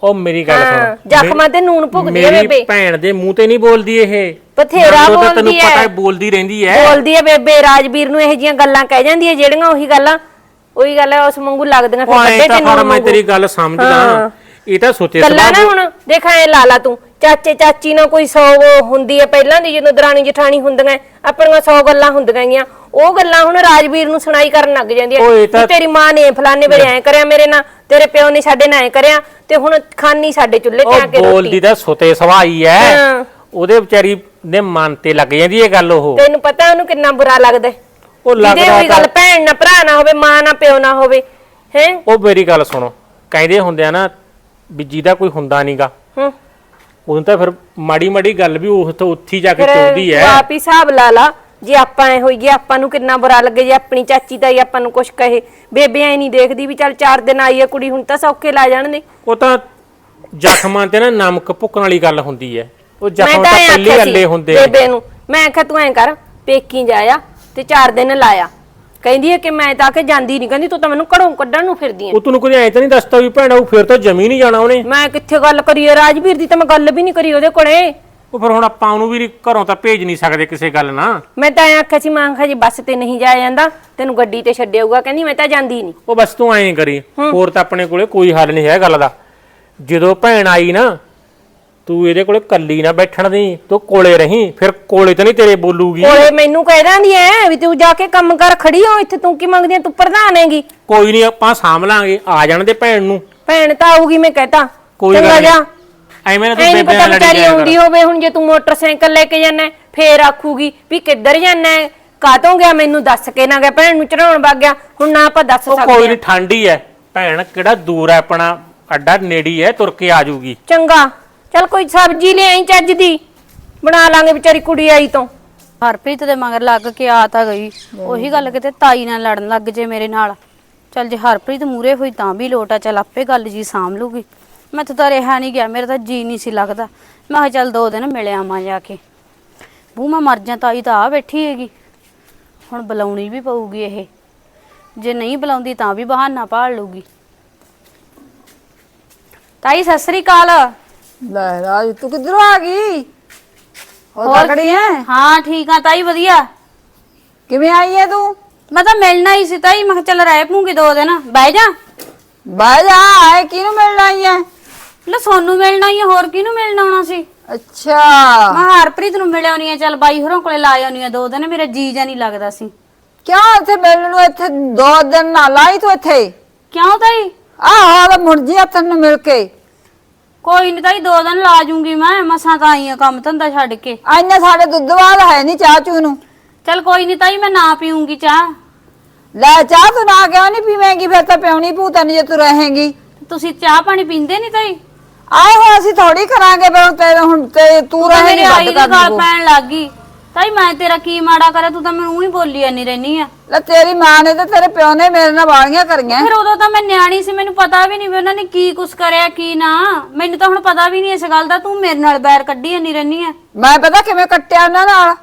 ਉਹ ਮੇਰੀ ਗੱਲ ਹਾਂ, ਸੁਣ। ਜ਼ਖਮਾਂ ਤੇ ਨੂਣ ਭੁਗਦੀ ਐ ਮੇਰੀ ਬੇਬੇ। ਭੈਣ ਦੇ ਮੂੰਹ ਤੇ ਨਹੀਂ ਬੋਲਦੀ ਇਹ। ਬਥੇਰਾ ਮੈਨੂੰ ਤਾਂ ਤੈਨੂੰ ਬੋਲਦੀ ਪਤਾ ਹੈ ਬੋਲਦੀ ਰਹਿੰਦੀ ਹੈ ਬੋਲਦੀ ਐ ਬੇਬੇ ਰਾਜਵੀਰ ਨੂੰ ਇਹੋ ਜੀਆਂ ਗੱਲਾਂ ਕਹਿ ਜਾਂਦੀ ਐ ਜਿਹੜੀਆਂ ਉਹੀ ਗੱਲਾਂ ਉਹੀ ਗੱਲ ਐ ਉਸ ਮੰਗੂ ਲੱਗਦੀਆਂ ਉਹ ਐਂ ਵੱਡੇ ਤਾਂ ਤੇ ਫਿਰ ਨੂਣ ਮੈਂ। ਤੇਰੀ ਗੱਲ ਸਮਝਦਾ ਹਾਂ। ਇਹ ਤਾਂ ਸੁੱਤੇ ਗੱਲਾਂ ਨਾ ਹੁਣ ਦੇਖ ਐ ਲਾ ਲਾ ਤੂੰ। ਚਾਚੇ ਚਾਚੀ ਨਾਲ ਕੋਈ 100 ਹੁੰਦੀ ਐ ਪਹਿਲਾਂ ਦੀ ਜਦੋਂ ਦਰਾਣੀ ਜਠਾਣੀ ਹੁੰਦੀਆਂ ਆਪਣੀਆਂ 100 ਗੱਲਾਂ ਹੁੰਦੀਆਂ ਗੀਆਂ। ਉਹ ਗੱਲਾਂ ਹੁਣ ਰਾਜਵੀਰ ਨੂੰ ਸੁਣਾਈ ਕਰਨ ਲੱਗ ਜਾਂਦੀ ਓਏ ਐ ਤਾਂ- ਵੀ ਤੇਰੀ ਮਾਂ ਨੇ ਫਲਾਣੇ ਵੇਲੇ ਐ ਕਰਿਆ ਮੇਰੇ ਨਾਲ ਤੇਰੇ ਪਿਓ ਨੇ ਸਾਡੇ ਨਾਲ ਐ ਕਰਿਆ ਤੇ ਹੁਣ ਖਾਨੀ ਸਾਡੇ ਚੁੱਲ੍ਹੇ ਤੇ ਆ ਉਹ ਕੇ ਬੋਲਦੀ ਰੋਟੀ ਤਾਂ ਸੁੱਤੇ ਹੀ ਹੈ ਹਾਂ। ਉਹਦੇ ਵਿਚਾਰੀ ਦੇ ਮਨ ਤੇ ਲੱਗ ਜਾਂਦੀ ਇਹ ਗੱਲ ਉਹ। ਤੈਨੂੰ ਪਤਾ ਉਹਨੂੰ ਕਿੰਨਾ ਬੁਰਾ ਲੱਗਦਾ ਹੈ? ਉਹ ਜਿਹਦੇ ਲੱਗਦਾ ਹੋਈ ਗੱਲ ਤਾਂ- ਭੈਣ ਨਾ ਭਰਾ ਨਾ ਹੋਵੇ ਮਾਂ ਨਾ ਪਿਓ ਨਾ ਹੋਵੇ ਹੈ? ਉਹ ਮੇਰੀ ਗੱਲ ਸੁਣੋ। ਕਹਿੰਦੇ ਹੁੰਦੇ ਆ ਨਾ ਵੀ ਜਿਹਦਾ ਕੋਈ ਹੁੰਦਾ ਨਹੀਂਗਾ ਹੂੰ। ਉਹਨੂੰ ਤਾਂ ਫਿਰ ਮਾੜੀ ਮਾੜੀ ਗੱਲ ਵੀ ਉਸ ਤੋਂ ਉੱਥੀ ਜਾ ਕੇ ਫਿਰ ਤੂੰ ਹੈ। ਆਪ ਹੀ ਹਿਸਾਬ ਲਾ ਲਾ ਜੇ ਆਪਾਂ ਐ ਹੋਈਏ ਆਪਾਂ ਨੂੰ ਕਿੰਨਾ ਬੁਰਾ ਲੱਗੇ ਜੇ ਆਪਣੀ ਚਾਚੀ ਤਾਈ ਆਪਾਂ ਨੂੰ ਕੁਛ ਕਹੇ। ਬੇਬੇ ਐ ਨਹੀਂ ਦੇਖਦੀ ਵੀ ਚੱਲ 4 ਦਿਨ ਆਈ ਐ ਕੁੜੀ ਹੁਣ ਤਾਂ ਸੌਖੇ ਲਾ ਜਾਣ ਦੇ ਉਹ ਤਾਂ ਜ਼ਖਮਾਂ ਤੇ ਨਾ ਨਮਕ ਭੁੱਕਣ ਵਾਲੀ ਗੱਲ ਹੁੰਦੀ ਹੈ। ਉਹ ਜ਼ਖਮ ਤਾਂ ਐਂ ਪਹਿਲੇ ਆਖਿਆ ਹੁੰਦੇ ਨੇ ਬੇਬੇ ਨੂੰ। ਮੈਂ ਆਖਿਆ ਤੂੰ ਐ ਕਰ ਪੇਕੀ ਜਾਇਆ ਤੇ 4 ਦਿਨ ਲਾਇਆ। ਕਹਿੰਦੀ ਐ ਕਿ ਮੈਂ ਤਾਂ ਕਿ ਜਾਂਦੀ ਨਹੀਂ ਕਹਿੰਦੀ ਤੂੰ ਤਾਂ ਮੈਨੂੰ ਘਰੋਂ ਕੱਢਣ ਨੂੰ ਫਿਰਦੀ ਐ ਉਹ ਤੈਨੂੰ ਕੋਈ ਐ ਤਾਂ ਨਹੀਂ ਦੱਸਦਾ ਵੀ ਭੈਣਾ ਉਹ ਫਿਰ ਤਾਂ ਜਮੀ ਨਹੀਂ ਜਾਣਾ ਉਹਨੇ। ਮੈਂ ਕਿੱਥੇ ਗੱਲ ਕਰੀ ਐ ਰਾਜਵੀਰ ਦੀ ਤਾਂ ਮੈਂ ਗੱਲ ਵੀ ਨਹੀਂ ਕਰੀ ਉਹਦੇ ਕੋਲੇ। ਉਹ ਫਿਰ ਹੁਣ ਆਪਾਂ ਉਹਨੂੰ ਵੀ ਘਰੋਂ ਤਾਂ ਭੇਜ ਨਹੀਂ ਸਕਦੇ ਕਿਸੇ ਗੱਲ ਨਾ ਮੈਂ ਤਾਂ ਐਂ ਆਖਿਆ ਸੀ ਮੈਂ ਆਖਿਆ ਜੀ ਬੱਸ ਤੇ ਨਹੀਂ ਜਾਇਆ ਜਾਂਦਾ। ਤੈਨੂੰ ਗੱਡੀ ਤੇ ਛੱਡਿਆਊਗਾ। ਕਹਿੰਦੀ ਮੈਂ ਤਾਂ ਜਾਂਦੀ ਨਹੀਂ ਉਹ ਬਸ ਤੂੰ ਐਂ ਕਰੀ ਹੋਰ ਤਾਂ ਆਪਣੇ ਕੋਲੇ ਕੋਈ ਹੱਲ ਨਹੀਂ ਹੈ ਗੱਲ ਦਾ। ਜਦੋਂ ਭੈਣ ਆਈ ਨਾ ਤੂੰ ਇਹਦੇ ਕੋਲੇ ਕੱਲੀ ਨਾ ਬੈਠਣ ਦੀ ਤੂੰ ਕੋਲੇ ਰਹੀਂ ਫਿਰ ਕੋਲੇ ਤਾਂ ਨਹੀਂ ਤੇਰੇ ਬੋਲੂਗੀ। ਕੋਲੇ ਮੈਨੂੰ ਕਹਿ ਦਿੰਦੀ ਐ ਵੀ ਤੂੰ ਜਾ ਕੇ ਕੰਮ ਕਰ ਖੜੀ ਹੋ ਇੱਥੇ ਤੂੰ ਕੀ ਮੰਗਦੀ ਐ ਤੂੰ ਪ੍ਰਧਾਨ ਹੈਗੀ। ਕੋਈ ਨਹੀਂ ਆਪਾਂ ਸਾਂਭ ਲਾਂਗੇ ਆ ਜਾਣ ਦੇ ਭੈਣ ਨੂੰ। ਭੈਣ ਤਾਂ ਆਊਗੀ ਮੈਂ ਕਹਤਾ ਕੋਈ ਗੱਲ ਚੰਗਾ। ਜਾ। ਐਵੇਂ ਨਾ ਐ ਤੂੰ ਨਹੀਂ ਬੇਬੇ ਪਤਾ ਨਾਲ ਲੜੀ ਵਿਚਾਰੀ ਜਾਇਆ ਆਉਂਦੀ ਹੋਵੇ ਹੁਣ ਜੇ ਤੂੰ ਮੋਟਰਸਾਈਕਲ ਲੈ ਕੇ ਜਾਣਾ ਫੇਰ ਆਖੂਗੀ ਵੀ ਕਿੱਧਰ ਜਾਣਾ ਕਾਤੋਂ ਗਿਆ ਮੈਨੂੰ ਦੱਸ ਕੇ ਨਾ ਗਿਆ ਭੈਣ ਨੂੰ ਚੜਾਉਣ ਵਗ ਗਿਆ ਹੁਣ ਨਾ ਆਪਾਂ ਦੱਸ ਉਹ ਕੋਈ ਸਕਦੇ ਨਹੀਂ ਠੰਡੀ ਐ। ਭੈਣ ਕਿਹੜਾ ਦੂਰ ਐ ਆਪਣਾ ਅੱਡਾ ਨੇੜੀ ਐ ਤੁਰ ਕੇ ਆ ਜਾਊਗੀ। ਚੰਗਾ। ਚੱਲ ਕੋਈ ਸਬਜ਼ੀ ਲੈ ਆਈ ਚੱਜ ਦੀ। ਬਣਾ ਲਾਂਗੇ ਵਿਚਾਰੀ ਕੁੜੀ ਆਈ ਤੋਂ। ਹਰਪ੍ਰੀਤ ਦੇ ਮਗਰ ਲੱਗ ਕੇ ਆ ਤਾਂ ਗਈ। ਉਹੀ ਗੱਲ ਕਿਤੇ ਤਾਈ ਨਾਲ ਲੜਨ ਲੱਗ ਜੇ ਮੇਰੇ ਨਾਲ। ਚੱਲ ਜੇ ਹਰਪ੍ਰੀਤ ਮੂਰੇ ਹੋਈ ਤਾਂ ਵੀ ਲੋਟਾ ਚੱਲ ਆਪੇ ਗੱਲ ਜੀ ਸਾਂਭ ਲੂਗੀ। ਮੈਂ ਤਾਂ ਰਿਹਾ ਨਹੀਂ ਗਿਆ ਮੇਰਾ ਤਾਂ ਜੀ ਨਹੀਂ ਸੀ ਲੱਗਦਾ। ਮੈਂ ਕਿਹਾ ਚੱਲ ਦੋ ਦਿਨ ਮਿਲ ਆਵਾਂ ਜਾ ਕੇ। ਬੂ ਮੈਂ ਮਰ ਜਾ ਤਾਈ ਤਾਂ ਆ ਬੈਠੀ ਹੈਗੀ। ਹੁਣ ਬੁਲਾਉਣੀ ਵੀ ਪਊਗੀ ਇਹ। ਜੇ ਨਹੀਂ ਬੁਲਾਉਂਦੀ ਤਾਂ ਵੀ ਬਹਾਨਾ ਭਾਲ ਲੂਗੀ ਤਾਈ ਸਤਿ ਸ੍ਰੀ ਅਕਾਲ। ਲੈ ਰਾਜ ਤੂੰ ਕਿੱਧਰੋਂ ਆ ਗਈ? ਹੋਰ ਹੋਰ ਤਕੜੀ ਐ? ਹਾਂ ਠੀਕ ਆ ਤਾਈ ਵਧੀਆ। ਕਿਵੇਂ ਆਈ ਐ ਤੂੰ? ਮੈਂ ਤਾਂ ਮਿਲਣਾ ਹੀ ਸੀ ਤਾਈ ਮੈਂ ਕਿਹਾ ਚੱਲ ਰਹਿ ਪੂੰਗੀ ਦੋ ਦਿਨ ਬਹਿ ਜਾ। ਬਾਹਰ ਜਾ ਆਏ ਕਿਹਨੂੰ ਮਿਲਣ ਆਈ ਐ? ਲੈ ਸੋਨੂੰ ਮਿਲਣਾ ਹੀ ਆ, ਹੋਰ ਕਿਹਨੂੰ ਮਿਲਣ ਆਉਣਾ ਸੀ? ਅੱਛਾ। ਮੈਂ ਹਰਪ੍ਰੀਤ ਨੂੰ ਮਿਲ ਆਉਣੀ ਆ ਚੱਲ ਬਾਈ ਹੋਰਾਂ ਕੋਲੇ ਲਾ ਆਉਣੀ ਆ ਦੋ ਦਿਨ ਮੇਰਾ ਜੀ ਜਾ ਨਹੀਂ ਲੱਗਦਾ ਸੀ। ਕਿਉਂ ਇੱਥੇ ਮਿਲਣ ਨੂੰ ਇੱਥੇ ਦੋ ਦਿਨ ਨਾ ਲਾਈ ਤੂੰ ਇੱਥੇ? ਕਿਉਂ ਤਾਈ? ਆਹ ਤਾਂ ਮੁੜ ਜੀ ਹੱਥ ਨੂੰ ਮਿਲ ਕੇ। ਕੋਈ ਨਹੀਂ ਤਾਈ ਦੋ ਦਿਨ ਲਾ ਜੂੰਗੀ ਮੈਂ ਮਸਾਂ ਤਾਂ ਆਈ ਆ ਕੰਮ ਧੰਦਾ ਛੱਡ ਕੇ। ਆਈਨੇ ਸਾਡੇ ਦੁੱਧ ਵਾਲ ਹੈ ਨਹੀਂ ਚਾਹ ਚੂ ਨੂੰ। ਚੱਲ ਕੋਈ ਨਹੀਂ ਤਾਈ ਮੈਂ ਨਾ ਪੀਉਂਗੀ ਚਾਹ। ਲੈ ਚਾਹ ਤੂੰ ਨਾ ਕਿਉਂ ਨਹੀਂ ਪੀਵੇਂਗੀ ਫਿਰ ਤਾਂ ਪਿਉਣੀ ਪੂ ਤੈਨੂੰ ਜੇ ਤੂੰ ਰਹੇਂਗੀ। ਤੁਸੀਂ ਚਾਹ ਪਾਣੀ ਪੀਂਦੇ ਨਹੀਂ ਤਾਈ? ਆਏ ਹੋ ਅਸੀਂ ਥੋੜੀ ਕਰਾਂਗੇ ਤੇਰੇ ਹੁਣ ਤੇ ਤੂੰ ਤਾਂ ਰਹੇਂਗੀ ਮੇਰੇ ਆਈ ਵੱਧ ਦੀ ਕਰ ਗੱਲ ਦੂੰ ਪੈਣ ਲੱਗ ਗਈ। ਤਾਈ ਮੈਂ ਤੇਰਾ ਕੀ ਮਾੜਾ ਕਰਿਆ ਤੂੰ ਤਾਂ ਮੈਨੂੰ ਹੀ ਬੋਲੀ ਜਾਂਦੀ ਰਹਿਨੀ ਆ। ਲੈ ਤੇਰੀ ਮਾਂ ਨੇ ਤੇ ਤੇਰੇ ਪਿਓ ਨੇ ਮੇਰੇ ਨਾਲ ਵਾਲੀਆਂ ਕਰੀਆਂ। ਫਿਰ ਉਦੋਂ ਤਾਂ ਮੈਂ ਨਿਆਣੀ ਸੀ ਮੈਨੂੰ ਪਤਾ ਵੀ ਨਹੀਂ ਵੀ ਉਹਨਾਂ ਨੇ ਕੀ ਕੁਛ ਕਰਿਆ ਕੀ ਨਾ। ਮੈਨੂੰ ਤਾਂ ਹੁਣ ਪਤਾ ਵੀ ਨਹੀਂ ਇਸ ਗੱਲ ਦਾ ਤੂੰ ਮੇਰੇ ਨਾਲ ਬੈਰ ਕੱਢੀ ਜਾਂਦੀ ਰਹਿਨੀ ਆ। ਮੈਂ ਪਤਾ ਕਿਵੇਂ ਕੱਟਿਆ ਉਹਨਾਂ ਨਾਲ?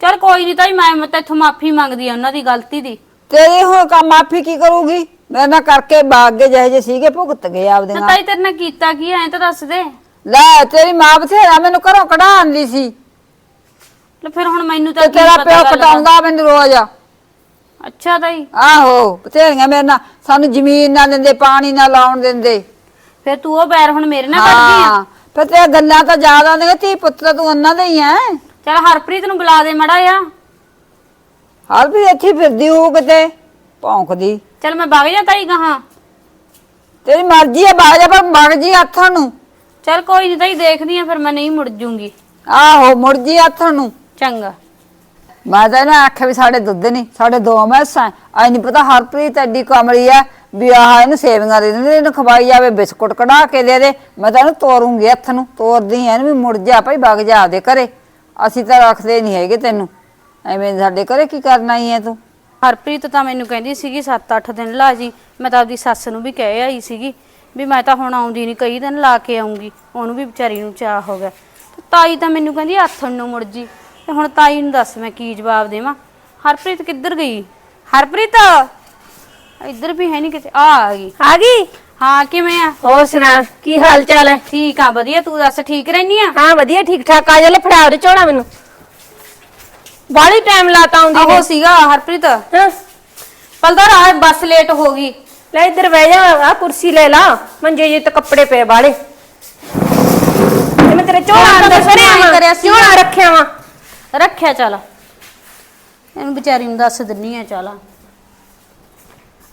ਚਲ ਕੋਈ ਨਹੀਂ ਤਾਈ ਮੈਂ ਮੈਂ ਤੇਥੋਂ ਮਾਫੀ ਮੰਗਦੀ ਆ ਉਹਨਾਂ ਦੀ ਗਲਤੀ ਦੀ। ਤੇਰੀ ਹੁਣ ਕੰਮ ਮਾਫੀ ਕੀ ਕਰੂਗੀ? ਮੇਰੇ ਨਾਲ ਕਰਕੇ ਬਾਗ ਗਏ ਜਿਹੇ ਜਿਹੇ ਸੀਗੇ ਭੁਗਤ ਗਏ ਆਪਦੇ ਤੇ ਨਾਲ। ਤਾਈ ਤੇਰੇ ਨਾਲ ਕੀਤਾ ਕੀ ਐ ਤਾਂ ਦੱਸ ਦੇ। ਲੈ ਤੇਰੀ ਮਾਂ ਬਥੇਰਾ ਮੈਨੂੰ ਘਰੋਂ ਕਢਾਉਣ ਲਈ ਸੀ। ਲੈ ਫਿਰ ਹੁਣ ਮੈਨੂੰ ਤਾਂ ਤੇ ਕੀ ਤੇਰਾ ਪਤਾ ਪਿਓ ਗੱਲ ਦਾ। ਕਟਾਉਂਦਾ ਮੈਨੂੰ ਰੋਜ਼। ਅੱਛਾ ਤਾਈ। ਆਹੋ ਬਥੇਰੀਆਂ ਮੇਰੇ ਨਾਲ ਸਾਨੂੰ ਜ਼ਮੀਨ ਨਾ ਦਿੰਦੇ ਪਾਣੀ ਨਾ ਲਾਉਣ ਦਿੰਦੇ। ਫਿਰ ਤੂੰ ਉਹ ਬੈਰ ਹੁਣ ਮੇਰੇ ਨਾਲ ਕੱਢਦੀ ਆ? ਹਾਂ ਫਿਰ ਤੇ ਗੱਲਾਂ ਤਾਂ ਜ਼ਿਆਦਾ ਆਉਂਦੀਆਂ ਧੀ ਪੁੱਤ ਤਾਂ ਤੂੰ ਉਹਨਾਂ ਦੇ ਹੀ ਐ। ਚਲ ਹਰਪ੍ਰੀਤ ਨੂੰ ਬੁਲਾ ਦੇ ਮੜਾ ਆ ਹਾਲ ਵੀ ਇੱਥੇ ਹੀ ਫਿਰਦੀ ਹੋਊ ਕਿਤੇ ਭੌਂਕਦੀ। ਚਲ ਮੈਂ ਵਗ ਜਾ ਤਾਈ ਕਹਾਂ ਤੇਰੀ ਮਰਜ਼ੀ ਹੈ ਬਾਗ ਜਾ ਪਰ ਮਗ ਜੀ ਹੱਥਾਂ ਨੂੰ। ਚਲ ਕੋਈ ਨਹੀਂ ਤਾਈ ਦੇਖਦੀ ਆ ਫਿਰ ਮੈਂ ਨਹੀਂ ਮੁੜ ਜੂੰਗੀ। ਆਹੋ ਮੁੜ ਜੀ ਹੱਥਾਂ ਨੂੰ। ਚੰਗਾ। ਮੈਂ ਤਾਂ ਨਾ ਆਖਿਆ ਵੀ ਸਾਡੇ ਦੁੱਧ ਨਹੀਂ ਸਾਡੇ ਦੋ ਮੈਸਾਂ ਐ। ਨਹੀਂ ਪਤਾ ਹਰਪ੍ਰੀਤ ਐਡੀ ਕਮਲੀ ਆ ਵੀ ਆਹ ਇਹਨੂੰ ਸੇਵੀਆਂ ਦੇ ਦਿੰਦੇ ਇਹਨੂੰ ਖਵਾਈ ਜਾਵੇ ਬਿਸਕੁਟ ਕਢਾ ਕੇ ਦੇ ਦੇ। ਮੈਂ ਤਾਂ ਇਹਨੂੰ ਤੋਰੂੰਗੀ ਹੱਥ ਨੂੰ ਤੋਰਦੀ ਐ ਇਹਨੂੰ ਵੀ ਮੁੜ ਜਾ ਭਾਈ ਵਗ ਜਾ ਆਪਦੇ ਘਰੇ। ਅਸੀਂ ਤਾਂ ਰੱਖਦੇ ਨਹੀਂ ਹੈਗੇ ਤੈਨੂੰ। ਐਵੇਂ ਸਾਡੇ ਘਰੇ ਕੀ ਕਰਨਾ ਹੀ ਐ ਤੂੰ? ਹਰਪ੍ਰੀਤ ਤਾਂ ਮੈਨੂੰ ਕਹਿੰਦੀ ਸੀਗੀ 7-8 ਦਿਨ ਲਾ ਜੀ। ਮੈਂ ਤਾਂ ਆਪਦੀ ਸੱਸ ਨੂੰ ਵੀ ਕਹਿ ਆਈ ਸੀਗੀ ਵੀ ਮੈਂ ਤਾਂ ਹੁਣ ਆਉਂਦੀ ਨਹੀਂ ਕਈ ਦਿਨ ਲਾ ਕੇ ਆਉਂਗੀ। ਉਹਨੂੰ ਵੀ ਵਿਚਾਰੀ ਨੂੰ ਚਾਹ ਹੋ ਗਿਆ। ਤਾਈ ਤਾਂ ਮੈਨੂੰ ਕਹਿੰਦੀ ਆਥਣ ਨੂੰ ਮੁੜ ਜੀ। ਤੇ ਹੁਣ ਤਾਈ ਨੂੰ ਦੱਸ ਮੈਂ ਕੀ ਜਵਾਬ ਦੇਵਾਂ? ਹਰਪ੍ਰੀਤ ਕਿੱਧਰ ਗਈ? ਹਰਪ੍ਰੀਤ! ਇੱਧਰ ਵੀ ਹੈ ਨਹੀਂ ਕਿਤੇ। ਆ ਆ ਗਈ। ਆ ਗਈ? ਹਾਂ ਕਿਵੇਂ ਆ? ਹੋਰ ਸੁਣਾ ਕੀ ਹਾਲ ਚਾਲ ਹੈ? ਠੀਕ ਆ ਵਧੀਆ। ਤੂੰ ਦੱਸ ਠੀਕ ਰਹਿਨੀ ਆ? ਹਾਂ ਵਧੀਆ ਠੀਕ ਠਾਕ ਆ ਜਾ ਲੈ ਫੜਾ ਉਹਦੇ ਝੋਲਾ ਮੈਨੂੰ। ਬਾਲੀ ਟਾਈਮ ਲਾਤਾ ਆਉਂਦੀ ਆਹੋ ਸੀਗਾ ਹਰਪ੍ਰੀਤ। ਹਾਂ। ਪਲਦਾਰ ਆ ਬੱਸ ਲੇਟ ਹੋ ਗਈ। ਲੈ ਇੱਧਰ ਬਹਿ ਜਾ ਆ ਕੁਰਸੀ ਲੈ ਲਾ। ਮੰਜੇ ਜੇ ਤੇ ਕੱਪੜੇ ਪਏ ਬਾਲੇ ਤੇ ਮੈਂ ਤੇਰੇ ਝੋਲਾ ਅੰਦਰ ਕਰਿਆ ਸੀਗਾ। ਝੋਲਾ ਰੱਖਿਆ ਵਾ। ਰੱਖਿਆ ਚੱਲ। ਇਹਨੂੰ ਵਿਚਾਰੀ ਨੂੰ ਦੱਸ ਦਿੰਨੀ ਆ ਚੱਲ।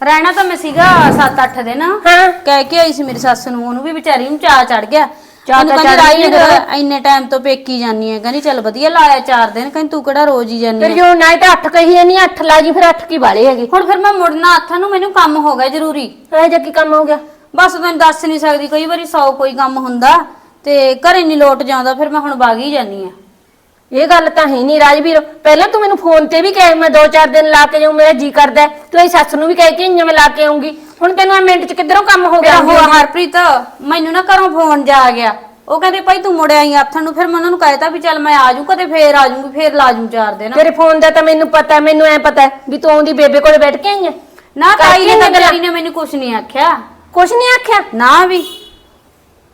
ਰਹਿਣਾ ਤਾਂ ਮੈਂ ਸੀਗਾ 7-8 ਦਿਨ। ਹਾਂ। ਕਹਿ ਕੇ ਆਈ ਸੀ ਮੇਰੀ ਸੱਸ ਨੂੰ ਉਹਨੂੰ ਵੀ ਵਿਚਾਰੀ ਨੂੰ ਚਾਹ ਚੜ ਗਿਆ। ਉਹਨੂੰ ਤਾਂ ਰਾਈ ਹੈ ਇੰਨੇ ਟਾਈਮ ਤੋਂ ਪੇਕੀ ਜਾਨੀ ਹੈ ਕਹਿੰਦੀ ਚੱਲ ਵਧੀਆ ਲਾਇਆ 4 ਦਿਨ ਕਹਿੰਦੀ ਤੂੰ ਕਿਹੜਾ ਰੋਜ਼ ਹੀ ਜਾਨੀ ਫਿਰ ਹੈ ਜੋ ਨਾ ਤਾਂ 8 ਕਹੀ ਨਹੀਂ 8 ਲਾ ਜੀ ਫਿਰ 8 ਕੀ ਵਾਲੇ ਹੈਗੇ? ਹੁਣ ਫਿਰ ਮੈਂ ਮੁੜਨਾ ਹੱਥਾਂ ਨੂੰ ਮੈਨੂੰ ਕੰਮ ਹੋ ਗਿਆ ਜ਼ਰੂਰੀ। ਇਹ ਜਾ ਕੀ ਕੰਮ ਹੋ ਗਿਆ? ਬਸ ਤੈਨੂੰ ਦੱਸ ਨਹੀਂ ਸਕਦੀ ਕਈ ਵਾਰੀ ਸੌ ਕੋਈ ਕੰਮ ਹੁੰਦਾ ਤੇ ਘਰੇ ਨਹੀਂ ਲੋਟ ਜਾਂਦਾ ਫਿਰ ਮੈਂ ਹੁਣ ਬਾਗ ਜਾਨੀ ਆ। ਇਹ ਗੱਲ ਤਾਂ ਹੈ ਨਹੀਂ ਰਾਜਵੀਰ। ਪਹਿਲਾਂ ਤੂੰ ਮੈਨੂੰ ਫੋਨ ਤੇ ਵੀ ਕਹੇ ਮੈਂ 2-4 ਦਿਨ ਲਾ ਕੇ ਜਾਉਂ ਮੇਰਾ ਜੀ ਕਰਦਾ ਹੈ। ਤੂੰ ਇਹ ਸੱਸ ਨੂੰ ਵੀ ਕਹਿ ਕੇ ਇੰਜ ਮੈਂ ਲਾ ਕੇ ਆਉਂਗੀ ਹੁਣ ਤੈਨੂੰ ਇਹ ਮਿੰਟ ਚ ਕਿੱਧਰੋਂ ਕੰਮ ਹੋ ਗਿਆ ਮੇਰਾ ਹਰਪ੍ਰੀਤ ਮੈਨੂੰ ਨਾ ਘਰੋਂ ਫੋਨ ਜਾ ਆ ਗਿਆ। ਉਹ ਕਹਿੰਦੇ ਭਾਈ ਤੂੰ ਮੁੜ ਆਈ ਆਥਣ ਨੂੰ। ਫਿਰ ਮੈਂ ਉਹਨਾਂ ਨੂੰ ਕਹਿਤਾ ਵੀ ਚੱਲ ਮੈਂ ਆ ਜਾਊਂ ਕਦੇ ਫੇਰ ਆ ਜਾਊਂਗੀ ਫੇਰ ਲਾ ਜਾਊਂ ਚਾਰ ਦਿਨ। ਤੇਰੇ ਫੋਨ ਦਾ ਤਾਂ ਮੈਨੂੰ ਪਤਾ ਹੈ, ਮੈਨੂੰ ਐ ਪਤਾ ਹੈ ਵੀ ਤੂੰ ਆਉਂਦੀ ਬੇਬੇ ਕੋਲੇ ਬੈਠ ਕੇ ਆਈ ਹੈ। ਨਾ ਤਾਈ ਨੇ ਤਾਂ। ਤੇਰੀ ਨੇ ਮੈਨੂੰ ਕੁਝ ਨਹੀਂ ਆਖਿਆ। ਕੁਛ ਨਹੀਂ ਆਖਿਆ? ਨਾ ਵੀ।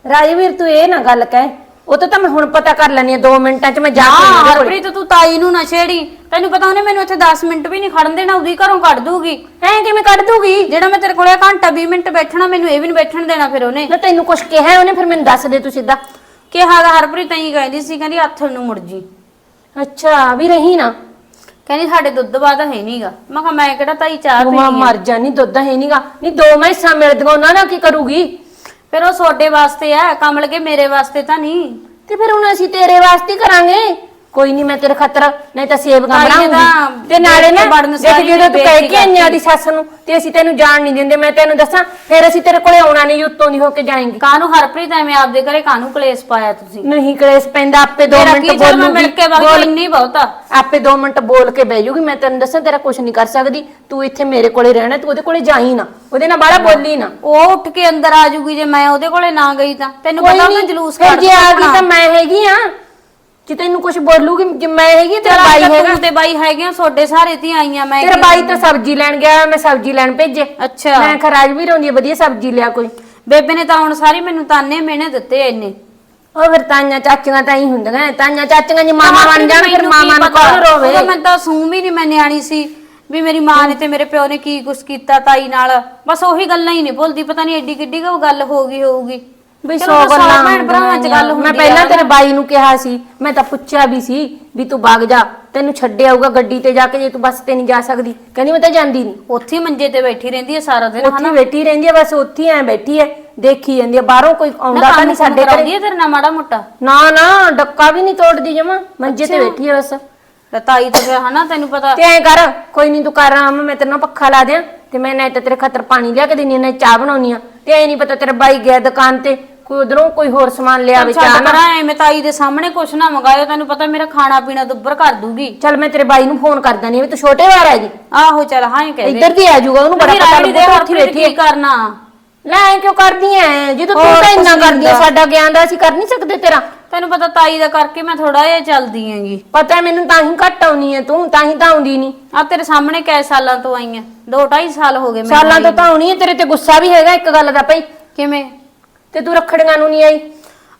ਰਾਜਵੀਰ ਤੂੰ ਇਹ ਨਾ ਗੱਲ ਕਹਿ ਉਹ ਤਾਂ ਤਾਂ ਮੈਂ ਹੁਣ ਪਤਾ ਕਰ ਲੈਣੀ ਹੈ 2 ਮਿੰਟਾਂ ਚ ਮੈਂ ਜਾ ਕੇ ਹਾਂ ਉਹਦੇ ਕੋਲੇ। ਹਰਪ੍ਰੀਤ ਤੂੰ ਤਾਈ ਨੂੰ ਨਾ ਛੇੜੀ। ਤੈਨੂੰ ਪਤਾ ਉਹਨੇ ਮੈਨੂੰ ਇੱਥੇ 10 ਮਿੰਟ ਵੀ ਨਹੀਂ ਖੜਨ ਦੇਣਾ ਉਹਦੀ ਘਰੋਂ ਕੱਢ ਦੂਗੀ। ਐਂ ਕਿਵੇਂ ਕੱਢ ਦੂਗੀ? ਜਿਹੜਾ ਮੈਂ ਤੇਰੇ ਕੋਲੇ ਘੰਟਾ 20 ਮਿੰਟ ਬੈਠਣਾ ਮੈਨੂੰ ਇਹ ਵੀ ਨਹੀਂ ਬੈਠਣ ਦੇਣਾ ਫਿਰ ਉਹਨੇ। ਨਾ ਤੈਨੂੰ ਕੁਛ ਕਿਹਾ ਹੈ ਉਹਨੇ ਫਿਰ ਮੈਨੂੰ ਦੱਸ ਦੇ ਤੂੰ ਸਿੱਧਾ। ਕਿਹਾ ਤਾਂ ਹਰਪ੍ਰੀਤ ਐਂ ਕਹਿੰਦੀ ਸੀ ਕਹਿੰਦੀ ਆਥਣ ਨੂੰ ਮੁੜ ਜੀ। ਅੱਛਾ ਵੀ ਰਹੀ ਨਾ। ਕਹਿੰਦੀ ਸਾਡੇ ਦੁੱਧ ਬਾਦ ਹੈ ਨਹੀਂਗਾ ਮੈਂ ਕਿਹਾ ਮੈਂ ਕਿਹੜਾ ਤਾਈ ਚਾਹ ਪੀਣੀ ਮਾਂ ਆ? ਮਰ ਜਾਣੀ ਦੁੱਧ ਹੈ ਨਹੀਂਗਾ ਨਹੀਂ ਦੋ ਮੈਸਾਂ ਮਿਲਦੀਆਂ ਉਹਨਾਂ ਨਾਲ ਕੀ ਕਰੂਗੀ? ਫਿਰ ਉਹ ਤੁਹਾਡੇ ਵਾਸਤੇ ਆ। ਕਮਲ ਕੇ ਮੇਰੇ ਵਾਸਤੇ ਤਾਂ ਨਹੀਂ। ਤੇ ਫਿਰ ਹੁਣ ਅਸੀਂ ਤੇਰੇ ਵਾਸਤੇ ਹੀ ਕਰਾਂਗੇ? ਕੋਈ ਨਹੀਂ ਮੈਂ ਤੇਰੇ ਖਾਤਰ ਨਹੀਂ ਤਾਂ ਸੇਵ ਤਾਈ ਨੇ ਬਣਾਉਂਗੀ। ਤਾਂ ਤੇ ਨਾਲੇ ਨਾ ਦੇਖ ਕੇ ਵੜਨ ਦੇਖ ਸਾਰੀ ਜਦੋਂ ਤੂੰ ਕਹਿ ਕੇ ਆਈਆਂ ਦੀ ਸੱਸ ਨੂੰ ਤੇ ਅਸੀਂ ਤੈਨੂੰ ਜਾਣ ਨਹੀਂ ਦਿੰਦੇ ਮੈਂ ਤੈਨੂੰ ਦੱਸਾਂ ਫਿਰ ਅਸੀਂ ਤੇਰੇ ਕੋਲੇ ਆਉਣਾ ਨਹੀਂ ਉੱਤੋਂ ਦੀ ਹੋ ਕੇ ਜਾਏਂਗੇ। ਕਾਹਨੂੰ ਹਰਪ੍ਰੀਤ ਐਵੇਂ ਆਪਦੇ ਘਰੇ ਕਾਹਨੂੰ ਕਲੇਸ਼ ਪਾਇਆ ਤੁਸੀਂ? ਨਹੀਂ ਕਲੇਸ਼ ਪੈਂਦਾ ਆਪੇ 2 ਮੇਰਾ ਮਿੰਟ ਕੀ ਚੱਲ ਮੈਂ ਬੋਲੂਗੀ ਮਿਲ ਕੇ ਵਗ ਬੋਲ- ਇੰਨੀ ਬਹੁਤਾ। ਆਪੇ 2 ਮਿੰਟ ਬੋਲ ਕੇ ਬਹਿ ਜੂਗੀ ਮੈਂ ਤੈਨੂੰ ਦੱਸਾਂ ਤੇਰਾ ਕੁਝ ਨਹੀਂ ਕਰ ਸਕਦੀ। ਤੂੰ ਇੱਥੇ ਮੇਰੇ ਕੋਲੇ ਰਹਿਣਾ ਤੂੰ ਉਹਦੇ ਕੋਲੇ ਜਾਈ ਨਾ ਉਹਦੇ ਨਾਲ ਬਾਹਲਾ ਬੋਲੀ ਨਾ। ਉਹ ਉੱਠ ਕੇ ਅੰਦਰ ਆ ਜੂਗੀ ਜੇ ਮੈਂ ਉਹਦੇ ਕੋਲੇ ਨਾ ਗਈ ਤਾਂ। ਤੈਨੂੰ ਪਤਾ ਉਹਦਾ ਜਲੂਸ ਫਿਰ ਕੱਢ ਜੇ ਆ ਗਈ। ਤਾਂ ਮੈਂ ਹੈਗੀ ਆ। ਜੇ ਤੈਨੂੰ ਕੁਝ ਬੋਲੂਗੀ ਜੇ ਮੈਂ ਹੈਗੀ ਤੇਰਾ ਬਾਈ ਹੈਗਾ ਤੂੰ ਤੇ ਬਾਈ ਹੈਗੇ ਤੁਹਾਡੇ ਸਾਰੇ ਧੀ ਆਈਆਂ ਮੈਂ ਤੇਰਾ ਕੀ- ਬਾਈ ਤਾਂ ਸਬਜ਼ੀ ਲੈਣ ਗਿਆ ਮੈਂ ਸਬਜ਼ੀ ਲੈਣ ਭੇਜੇ। ਅੱਛਾ। ਮੈਂ ਕਿਹਾ ਰਾਜਵੀਰ ਹੁੰਦੀ ਹੈ ਵਧੀਆ ਸਬਜ਼ੀ ਲਿਆ ਕੋਈ। ਬੇਬੇ ਨੇ ਤਾਂ ਹੁਣ ਸਾਰੀ ਮੈਨੂੰ ਤਾਨੇ ਮੈਨੇ ਦਿੱਤੇ ਇੰਨੇ। ਉਹ ਫਿਰ ਤਾਈਆਂ ਚਾਚੀਆਂ ਤਾਂ ਹੀ ਹੁੰਦੀਆਂ ਤਾਈਆਂ ਚਾਚੀਆਂ ਜੇ ਮਾਮਾ ਬਣ ਜਾਣ ਫਿਰ ਮੈਨੂੰ ਕੀ ਮਾਮਾ ਨੂੰ ਪਤਾ? ਕੌਣ ਰੋਵੇ? ਉਦੋਂ ਮੈਂ ਤਾਂ ਸੂਮ ਹੀ ਨਹੀਂ ਮੈਂ ਨਿਆਣੀ ਸੀ ਵੀ ਮੇਰੀ ਮਾਂ ਨੇ ਤੇ ਮੇਰੇ ਪਿਓ ਨੇ ਕੀ ਕੁਛ ਕੀਤਾ ਤਾਈ ਨਾਲ। ਬਸ ਉਹੀ ਗੱਲਾਂ ਹੀ ਨਹੀਂ ਭੁੱਲਦੀ ਪਤਾ ਨਹੀਂ ਐਡੀ ਕਿੱਡੀ ਕੁ ਗੱਲ ਹੋ ਗਈ ਹੋਊਗੀ। ਬਈ ਚਲੋ ਸੌ ਤਾਂ ਗੱਲਾਂ ਭੈਣ ਭਰਾਵਾਂ ਚ ਗੱਲ। ਹੁੰਦੀ ਮੈਂ ਆ ਪਹਿਲਾਂ ਨਾ। ਤੇਰੇ ਬਾਈ ਨੂੰ ਕਿਹਾ ਸੀ ਮੈਂ ਤਾਂ ਪੁੱਛਿਆ ਵੀ ਸੀ ਵੀ ਤੂੰ ਵਗ ਜਾ ਤੈਨੂੰ ਛੱਡ ਆਊਗਾ ਗੱਡੀ ਤੇ ਜਾ ਕੇ ਜੇ ਤੂੰ ਬੱਸ ਤੇ ਨਹੀਂ ਜਾ ਸਕਦੀ। ਕਹਿੰਦੀ ਮੈਂ ਤਾਂ ਜਾਂਦੀ ਨਹੀਂ ਉੱਥੇ ਹੀ ਮੰਜੇ ਤੇ ਬੈਠੀ ਰਹਿੰਦੀ ਹੈ ਸਾਰਾ ਦਿਨ ਉੱਥੇ ਹੀ ਬੈਠੀ ਰਹਿੰਦੀ ਹੈ ਬਸ ਉੱਥੇ ਹੀ ਐ ਬੈਠੀ ਹੈ ਦੇਖੀ ਜਾਂਦੀ ਹੈ ਬਾਹਰੋਂ ਕੋਈ ਆਉਂਦਾ ਤਾਂ ਨਹੀਂ ਸਾਡੇ ਘਰੇ। ਹੈ ਤੇਰੇ ਨਾਲ ਮਾੜਾ ਮੋਟਾ? ਨਾ ਨਾ ਡੱਕਾ ਵੀ ਨਹੀਂ ਤੋੜਦੀ ਜਮਾ ਮੰਜੇ ਤੇ ਬੈਠੀ ਹੈ ਬਸ। ਲੈ ਤਾਈ ਤੇ ਫਿਰ ਹਨਾ ਤੈਨੂੰ ਪਤਾ। ਤੇ ਐਂ ਕਰ ਕੋਈ ਨਹੀਂ ਤੂੰ ਕਰ ਆਰਾਮ ਮੈਂ ਤੇਰੇ ਨਾਲ ਪੱਖਾ ਲਾ ਦਿਆਂ ਤੇ ਮੈਂ ਤਾਂ ਤੇਰੇ ਖਾਤਰ ਪਾਣੀ ਲਿਆ ਕੇ ਦਿੰਨੀ ਆ, ਨਹੀਂ ਚਾਹ ਬਣਾਉਣੀ ਆ। ਤੇ ਐ ਨਹੀਂ ਪਤਾ ਤੇਰਾ ਬਾਈ ਗਿਆ ਦੁਕਾਨ ਤੇ ਕੋਈ ਉਧਰੋਂ ਕੋਈ ਹੋਰ ਸਮਾਨ ਲਿਆ ਵਿੱਚ ਛੱਡ ਆ ਨਾ। ਪਰਾਂ ਐਵੇਂ ਤਾਈ ਦੇ ਸਾਹਮਣੇ ਕੁਛ ਨਾ ਮੰਗਾਇਓ ਤੈਨੂੰ ਪਤਾ ਮੇਰਾ ਖਾਣਾ ਪੀਣਾ ਦੁੱਬਰ ਕਰ ਦੂਗੀ। ਚੱਲ ਮੈਂ ਤੇਰੇ ਬਾਈ ਨੂੰ ਫੋਨ ਕਰ ਦਣੀ ਵੀ ਤੂੰ ਛੋਟੇ ਵਾਰ ਆ ਜੀ ਆਹੋ ਚੱਲ ਹਾਂ ਹੀ ਕਹਿ ਦੇ। ਇੱਧਰ ਦੀ ਆ ਜਾਊਗਾ ਉਹਨੂੰ ਬੜਾ ਪਤਾ ਲੱਗੂਗਾ ਹੱਥ ਉੱਥੇ ਬੈਠੀ ਕੀ ਕਰਨਾ। ਲੈ ਐਂ ਕਿਉਂ ਕਰਦੀ ਐ? ਜਦੋਂ ਤੂੰ ਹੋਰ ਤਾਂ ਇੰਨਾ ਕਰਦੀ ਐ ਹੁੰਦਾ। ਸਾਡਾ ਗਿਆਨ ਦਾ ਅਸੀਂ ਕਰ ਨਹੀਂ ਸਕਦੇ ਤੇਰਾ। ਤੈਨੂੰ ਪਤਾ ਤਾਈ ਦਾ ਕਰਕੇ ਮੈਂ ਥੋੜਾ ਜਿਹਾ ਚੱਲਦੀ ਆਂਗੀ ਪਤਾ ਹੈ ਮੈਨੂੰ ਤਾਂ ਹੀ ਘੱਟ ਆਉਣੀ ਐ ਤੂੰ ਤਾਂ ਹੀ ਤਾਂ ਆਉਂਦੀ ਨਹੀਂ ਆ ਤੇਰੇ ਸਾਹਮਣੇ ਕੈ ਸਾਲਾਂ ਤੋਂ ਆਈ ਆਂ। ਦੋ ਢਾਈ ਸਾਲ ਹੋ ਗਏ ਮੈਨੂੰ ਸਾਲਾਂ ਤੋਂ ਤਾਂ ਆਉਣੀ ਐ ਤੇਰੇ ਤੇ ਗੁੱਸਾ ਵੀ ਹੈਗਾ ਇੱਕ ਗੱਲ ਦਾ ਭਈ। ਕਿਵੇਂ? ਤੇ ਤੂੰ ਰੱਖੜੀਆਂ ਨੂੰ ਨਹੀਂ ਆਈ?